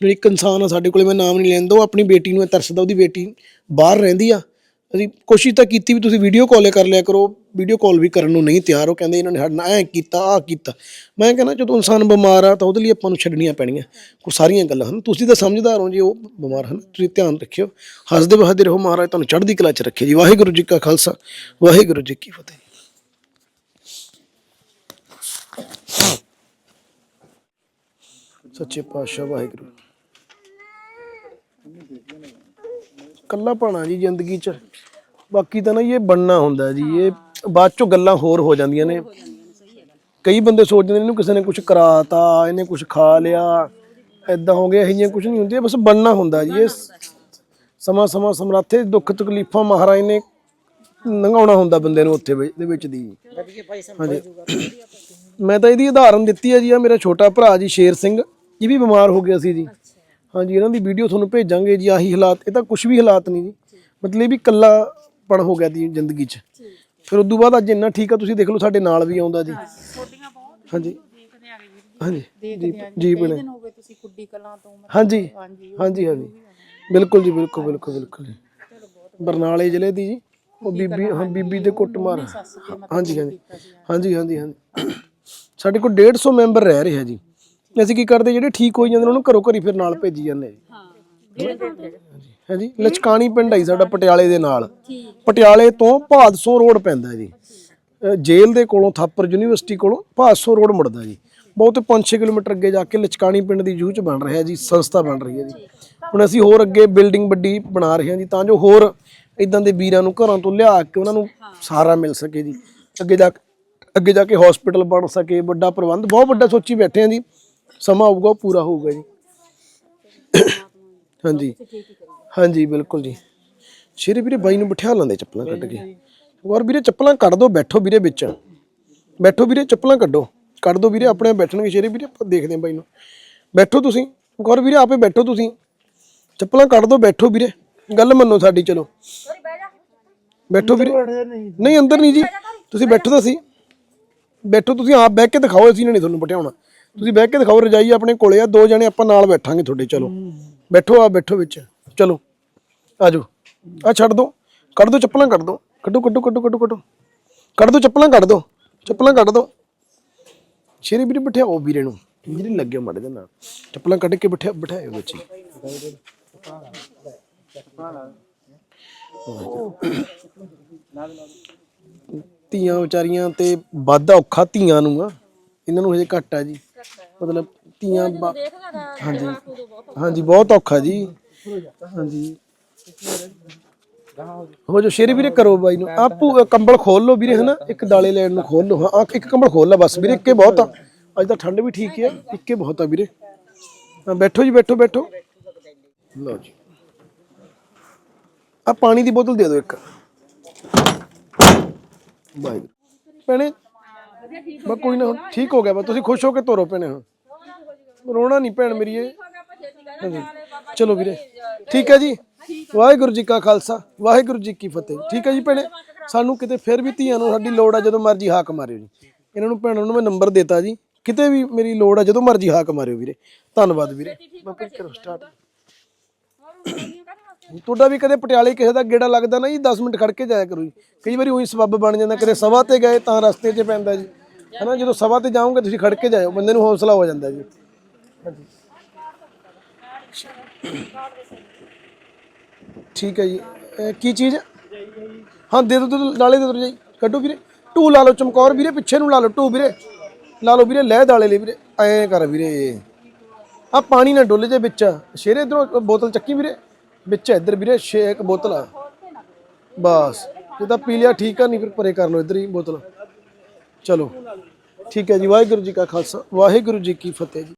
ਇੱਕ ਇਨਸਾਨ ਆ ਸਾਡੇ ਕੋਲੇ, ਮੈਂ ਨਾਮ ਨਹੀਂ ਲੈਂਦਾ, ਉਹ ਆਪਣੀ ਬੇਟੀ ਨੂੰ ਇਹ ਤਰਸਦਾ, ਉਹਦੀ ਬੇਟੀ ਬਾਹਰ ਰਹਿੰਦੀ ਆ। ਅਸੀਂ ਕੋਸ਼ਿਸ਼ ਤਾਂ ਕੀਤੀ ਵੀ ਤੁਸੀਂ ਵੀਡੀਓ ਕਾਲ ਕਰ ਲਿਆ ਕਰੋ ਵੀਡੀਓ ਕਾਲ ਵੀ ਕਰਨ ਨੂੰ ਨਹੀਂ ਤਿਆਰ, ਉਹ ਕਹਿੰਦੇ ਇਹਨਾਂ ਨੇ ਸਾਡੇ ਨਾਲ ਐਂ ਕੀਤਾ, ਆਹ ਕੀਤਾ। ਮੈਂ ਕਹਿੰਦਾ ਜਦੋਂ ਇਨਸਾਨ ਬਿਮਾਰ ਆ ਤਾਂ ਉਹਦੇ ਲਈ ਆਪਾਂ ਨੂੰ ਛੱਡਣੀਆਂ ਪੈਣੀਆਂ ਕੋਈ ਸਾਰੀਆਂ ਗੱਲਾਂ ਹਨ। ਤੁਸੀਂ ਤਾਂ ਸਮਝਦਾਰ ਹੋ ਜੀ, ਉਹ ਬਿਮਾਰ ਹਨ, ਤੁਸੀਂ ਧਿਆਨ ਰੱਖਿਓ। ਹੱਸਦੇ ਵਸਦੇ ਰਹੋ ਮਹਾਰਾਜ, ਤੁਹਾਨੂੰ ਚੜ੍ਹਦੀ ਕਲਾ 'ਚ ਰੱਖੇ ਜੀ। ਵਾਹਿਗੁਰੂ ਜੀ ਕਾ ਖਾਲਸਾ, ਵਾਹਿਗੁਰੂ ਜੀ ਕੀ ਫਤਿਹ। ਸੱਚੇ ਪਾਤਸ਼ਾਹ, ਵਾਹਿਗੁਰੂ। ਕੱਲਾ ਪਾਣਾ ਜੀ ਜ਼ਿੰਦਗੀ 'ਚ। ਬਾਕੀ ਤਾਂ ਨਾ ਇਹ ਬਣਨਾ ਹੁੰਦਾ ਜੀ ਇਹ ਬਾਅਦ ਚੋਂ ਗੱਲਾਂ ਹੋਰ ਹੋ ਜਾਂਦੀਆਂ ਨੇ। ਕਈ ਬੰਦੇ ਸੋਚਦੇ ਨੇ ਇਹਨੂੰ ਕਿਸੇ ਨੇ ਕੁਝ ਕਰਾਤਾ ਇਹਨੇ ਕੁਝ ਖਾ ਲਿਆ ਐਦਾਂ ਹੋ ਗਿਆ ਇਹ ਜਿਹੀਆਂ ਕੁਝ ਨਹੀਂ ਹੁੰਦੀਆਂ ਬਸ ਬਣਨਾ ਹੁੰਦਾ ਜੀ। ਇਹ ਸਮਾਂ ਸਮਾਂ ਸਮਰਾਥੇ ਦੁੱਖ ਤਕਲੀਫਾਂ ਮਹਾਰਾਜ ਨੇ ਲੰਘਾਉਣਾ ਹੁੰਦਾ ਬੰਦੇ ਨੂੰ ਉੱਥੇ ਦੇ ਵਿੱਚ ਦੀ। ਹਾਂਜੀ। ਮੈਂ ਤਾਂ ਇਹਦੀ ਉਦਾਹਰਨ ਦਿੱਤੀ ਹੈ ਜੀ ਆ ਮੇਰਾ ਛੋਟਾ ਭਰਾ ਜੀ ਸ਼ੇਰ ਸਿੰਘ ਇਹ ਵੀ ਬਿਮਾਰ ਹੋ ਗਿਆ ਸੀ ਜੀ। ਹਾਂਜੀ ਇਹਨਾਂ ਦੀ ਵੀਡੀਓ ਤੁਹਾਨੂੰ ਭੇਜਾਂਗੇ ਜੀ ਆਹੀ ਹਾਲਾਤ ਇਹ ਤਾਂ ਕੁਝ ਵੀ ਹਾਲਾਤ ਨਹੀਂ ਜੀ। ਮਤਲਬ ਵੀ ਇਕੱਲਾਪਣ ਹੋ ਗਿਆ ਦੀ ਜ਼ਿੰਦਗੀ 'ਚ। ਫਿਰ ਉਦੋਂ ਬਾਅਦ ਅੱਜ ਇੰਨਾ ਠੀਕ ਆ ਤੁਸੀਂ ਦੇਖ ਲਓ ਸਾਡੇ ਨਾਲ ਵੀ ਆਉਂਦਾ ਜੀ। ਹਾਂਜੀ। ਹਾਂਜੀ। ਜੀ ਜੀ ਬਣੇ। ਤੁਸੀਂ ਕੁੱਡੀ ਕਲਾਂ ਤੋਂ ਹਾਂਜੀ। ਹਾਂਜੀ ਹਾਂਜੀ ਬਿਲਕੁਲ ਜੀ ਬਿਲਕੁਲ ਬਿਲਕੁਲ ਬਿਲਕੁਲ ਜੀ। ਬਰਨਾਲੇ ਜ਼ਿਲ੍ਹੇ ਦੀ ਜੀ। ਉਹ ਬੀਬੀ ਹਾਂ ਬੀਬੀ ਦੇ ਕੁੱਟਮਾਰ। ਹਾਂਜੀ ਹਾਂਜੀ। ਹਾਂਜੀ। ਹਾਂਜੀ ਹਾਂਜੀ ਸਾਡੇ ਕੋਲ 150 ਮੈਂਬਰ ਰਹਿ ਰਹੇ ਜੀ। ਅਸੀਂ ਕੀ ਕਰਦੇ ਜਿਹੜੇ ਠੀਕ ਹੋਈ ਜਾਂਦੇ ਨੇ ਉਹਨੂੰ ਘਰੋਂ ਘਰੀ ਫਿਰ ਨਾਲ ਭੇਜੀ ਜਾਂਦੇ ਜੀ। ਹਾਂਜੀ ਲਚਕਾਣੀ ਪਿੰਡ ਆਈ ਸਾਡਾ ਪਟਿਆਲੇ ਦੇ ਨਾਲ। ਪਟਿਆਲੇ ਤੋਂ ਭਾਦਸੋਂ ਰੋਡ ਪੈਂਦਾ ਜੀ। ਜੇਲ੍ਹ ਦੇ ਕੋਲੋਂ ਥਾਪਰ ਯੂਨੀਵਰਸਿਟੀ ਕੋਲੋਂ ਭਾਦਸੋਂ ਰੋਡ ਮੁੜਦਾ ਜੀ। ਬਹੁਤ 5-6 ਕਿਲੋਮੀਟਰ ਅੱਗੇ ਜਾ ਕੇ ਲਚਕਾਣੀ ਪਿੰਡ ਦੀ ਜੂਹ ਚ ਬਣ ਰਿਹਾ ਜੀ ਸੰਸਥਾ ਬਣ ਰਹੀ ਹੈ ਜੀ। ਹੁਣ ਅਸੀਂ ਹੋਰ ਅੱਗੇ ਬਿਲਡਿੰਗ ਵੱਡੀ ਬਣਾ ਰਹੇ ਹਾਂ ਜੀ ਤਾਂ ਜੋ ਹੋਰ ਇਦਾਂ ਦੇ ਵੀਰਾਂ ਨੂੰ ਘਰਾਂ ਤੋਂ ਲਿਆ ਕੇ ਉਹਨਾਂ ਨੂੰ ਸਹਾਰਾ ਮਿਲ ਸਕੇ ਜੀ। ਅੱਗੇ ਜਾ ਅੱਗੇ ਜਾ ਕੇ ਹਸਪੀਟਲ ਬਣ ਸਕੇ ਵੱਡਾ ਪ੍ਰਬੰਧ ਬਹੁਤ ਵੱਡਾ ਸੋਚੀ ਬੈਠੇ ਹਾਂ ਜੀ। ਸਮਾਂ ਆਊਗਾ ਪੂਰਾ ਹੋਊਗਾ ਜੀ। ਹਾਂਜੀ। ਹਾਂਜੀ ਬਿਲਕੁਲ ਜੀ। ਸ਼ੇਰੇ ਵੀਰੇ ਬਾਈ ਨੂੰ ਬਿਠਾ ਲੈਂਦੇ ਚੱਪਲਾਂ ਕੱਢ ਕੇ। ਔਰ ਵੀਰੇ ਚੱਪਲਾਂ ਕੱਢ ਦੋ ਬੈਠੋ ਵੀਰੇ ਵਿੱਚ। ਬੈਠੋ ਵੀਰੇ ਚੱਪਲਾਂ ਕੱਢੋ। ਕੱਢ ਦੋ ਵੀਰੇ ਆਪਣੇ ਆਪ ਬੈਠਣਗੇ ਸ਼ੇਰੇ ਵੀਰੇ ਆਪਾਂ ਦੇਖਦੇ ਹਾਂ ਬਾਈ ਨੂੰ। ਬੈਠੋ ਤੁਸੀਂ। ਗੌਰ ਵੀਰੇ ਆਪੇ ਬੈਠੋ ਤੁਸੀਂ। ਚੱਪਲਾਂ ਕੱਢ ਦੋ ਬੈਠੋ ਵੀਰੇ। ਗੱਲ ਮੰਨੋ ਸਾਡੀ ਚਲੋ। ਬੈਠੋ ਵੀਰੇ। ਨਹੀਂ। ਅੰਦਰ ਨਹੀਂ ਜੀ। ਤੁਸੀਂ ਬੈਠੋ ਤਾਂ ਸੀ। ਬੈਠੋ ਤੁਸੀਂ ਆਪ ਬਹਿ ਕੇ ਦਿਖਾਓ ਅਸੀਂ ਨਹੀਂ ਤੁਹਾਨੂੰ ਬਿਠਾਉਣਾ। ਤੁਸੀਂ ਬਹਿ ਕੇ ਦਿਖਾਓ ਰਜਾਈ ਆਪਣੇ ਕੋਲੇ ਆ ਦੋ ਜਣੇ ਆਪਾਂ ਨਾਲ ਬੈਠਾਂਗੇ ਤੁਹਾਡੇ ਚਲੋ। ਬੈਠੋ ਆ ਬੈਠੋ ਵਿੱਚ। ਚਲੋ ਆਜੋ। ਆ ਛੱਡ ਦੋ। ਕੱਢ ਦੋ ਚੱਪਲਾਂ ਕੱਢ ਦੋ। ਕੱਢੋ ਕੱਢੋ ਕੱਢੋ ਕੱਢੋ ਕੱਢੋ। ਕੱਢ ਦੋ ਚੱਪਲਾਂ ਕੱਢ ਦੋ। ਚੱਪਲਾਂ ਕੱਢ ਦੋ। ਸ਼ੇਰੇ ਵੀਰੇ ਬਿਠਾਓ ਵੀਰੇ ਨੂੰ। ਵੀਰੇ ਲੱਗੇ ਮੜ ਦੇ ਨਾਲ। ਚੱਪਲਾਂ ਕੱਢ ਕੇ ਬਿਠਾ ਬਿਠਾਇਓ ਵਿੱਚ। ਧੀਆਂ ਵਿਚਾਰੀਆਂ ਤੇ ਵਾਧਾ ਔਖਾ ਧੀਆਂ ਨੂੰ ਆ। ਇਹਨਾਂ ਨੂੰ ਹਜੇ ਘੱਟ ਆ ਜੀ। ਮਤਲਬ ਧੀਆਂ ਬਾ- ਹਾਂਜੀ। ਹਾਂਜੀ ਬਹੁਤ ਔਖਾ ਜੀ। ਹਾਂਜੀ। ਹੋ, ਜੋ ਸ਼ੇਰੇ ਵੀਰੇ, ਕਰੋ ਬਾਈ ਨੂੰ। ਆਪੂ ਕੰਬਲ ਖੋਲ ਲਓ ਵੀਰੇ, ਹਨਾ? ਇੱਕ ਦਾਲੇ ਲੈਣ ਨੂੰ ਖੋਲ ਲਓ। ਹਾਂ ਇੱਕ ਕੰਬਲ ਖੋਲ ਲੈ ਬਸ ਵੀਰੇ, ਇੱਕੇ ਬਹੁਤ ਆ। ਅੱਜ ਤਾਂ ਠੰਡ ਵੀ ਠੀਕ ਹੈ ਇੱਕੇ ਬਹੁਤ ਆ ਵੀਰੇ। ਹਾਂ, ਬੈਠੋ ਜੀ, ਬੈਠੋ ਬੈਠੋ। ਲਓ ਜੀ। ਆ ਪਾਣੀ ਦੀ ਬੋਤਲ ਦੇ ਦਿਓ ਇੱਕ। ਬਾਈ। ਭੈਣੇ, ਬਸ ਕੋਈ ਨਾ, ਠੀਕ ਹੋ ਗਿਆ ਬਸ। ਤੁਸੀਂ ਖੁਸ਼ ਹੋ ਕੇ ਤੋਰੋ ਭੈਣੇ ਹੁਣ ਰੋਣਾ ਨਹੀਂ ਭੈਣ ਮੇਰੀ ਇਹ। ਹਾਂਜੀ। ਚਲੋ ਵੀਰੇ। ਠੀਕ ਹੈ ਜੀ। ਵਾਹਿਗੁਰੂ ਜੀ ਕਾ ਖਾਲਸਾ। ਵਾਹਿਗੁਰੂ ਜੀ ਕੀ ਫਤਿਹ। ਠੀਕ ਹੈ ਜੀ ਭੈਣੇ। ਸਾਨੂੰ ਕਿਤੇ ਫਿਰ ਵੀ ਧੀਆਂ ਨੂੰ ਸਾਡੀ ਲੋੜ ਆ ਜਦੋਂ ਮਰਜ਼ੀ ਹਾਕ ਮਾਰਿਓ ਜੀ। ਇਹਨਾਂ ਨੂੰ ਭੈਣਾਂ ਨੂੰ ਮੈਂ ਨੰਬਰ ਦਿੱਤਾ ਜੀ। ਕਿਤੇ ਵੀ ਮੇਰੀ ਲੋੜ ਆ ਜਦੋਂ ਮਰਜ਼ੀ ਹਾਕ ਮਾਰਿਓ ਵੀਰੇ। ਧੰਨਵਾਦ ਵੀਰੇ। ਬਾਕੀ ਕਰੋ ਸਟਾਰਟ ਤੁਹਾਡਾ ਵੀ ਕਦੇ ਪਟਿਆਲੇ ਕਿਸੇ ਦਾ ਗੇੜਾ ਲੱਗਦਾ ਨਾ ਜੀ 10 ਮਿੰਟ ਖੜ ਕੇ ਜਾਇਆ ਕਰੋ ਜੀ। ਕਈ ਵਾਰੀ ਉਹੀ ਸਬੱਬ ਬਣ ਜਾਂਦਾ। ਕਦੇ ਸਵਾ ਤੇ ਗਏ ਤਾਂ ਰਸਤੇ 'ਚ ਪੈਂਦਾ ਜੀ। ਹਨਾ, ਜਦੋਂ ਸਵਾ ਤੇ ਜਾਓਗੇ ਤੁਸੀਂ ਖੜ ਕੇ ਜਾਇਓ। ਬੰਦੇ ਨੂੰ ਹੌਸਲਾ ਹੋ ਜਾਂਦਾ ਜੀ। ਹਾਂਜੀ। ਠੀਕ ਹੈ ਜੀ। ਇਹ ਕੀ ਚੀਜ਼? ਹਾਂ ਦੇ ਦੋ ਦੇ ਦਿਓ, ਨਾਲੇ ਦੇ ਦੋ ਜੀ। ਕੱਢੋ ਵੀਰੇ। ਟੂ ਲਾ ਲਓ ਚਮਕੌਰ ਵੀਰੇ ਪਿੱਛੇ ਨੂੰ ਲਾ ਲਓ ਟੂ ਵੀਰੇ। ਲਾ ਲਓ ਵੀਰੇ ਲੈ ਦਾਲੇ ਲਈ ਵੀਰੇ। ਐਂ ਕਰ ਵੀਰੇ। ਆ ਪਾਣੀ ਨਾ ਡੁੱਲ ਜੇ ਵਿੱਚ। ਸ਼ੇਰੇ ਇਧਰੋਂ ਬੋਤਲ ਚੱਕੀ ਵੀਰੇ। ਵਿੱਚ ਇੱਧਰ ਵੀਰੇ ਛੇ ਇੱਕ ਬੋਤਲ ਆ। ਬਸ। ਜੇ ਤਾਂ ਪੀ ਲਿਆ ਠੀਕ ਆ ਨਹੀਂ ਫਿਰ ਪਰੇ ਕਰ ਲਓ ਇੱਧਰ ਹੀ ਬੋਤਲ। ਚਲੋ। ਠੀਕ ਹੈ ਜੀ ਵਾਹਿਗੁਰੂ ਜੀ ਕਾ ਖਾਲਸਾ। ਵਾਹਿਗੁਰੂ ਜੀ ਕੀ ਫਤਿਹ ਜੀ।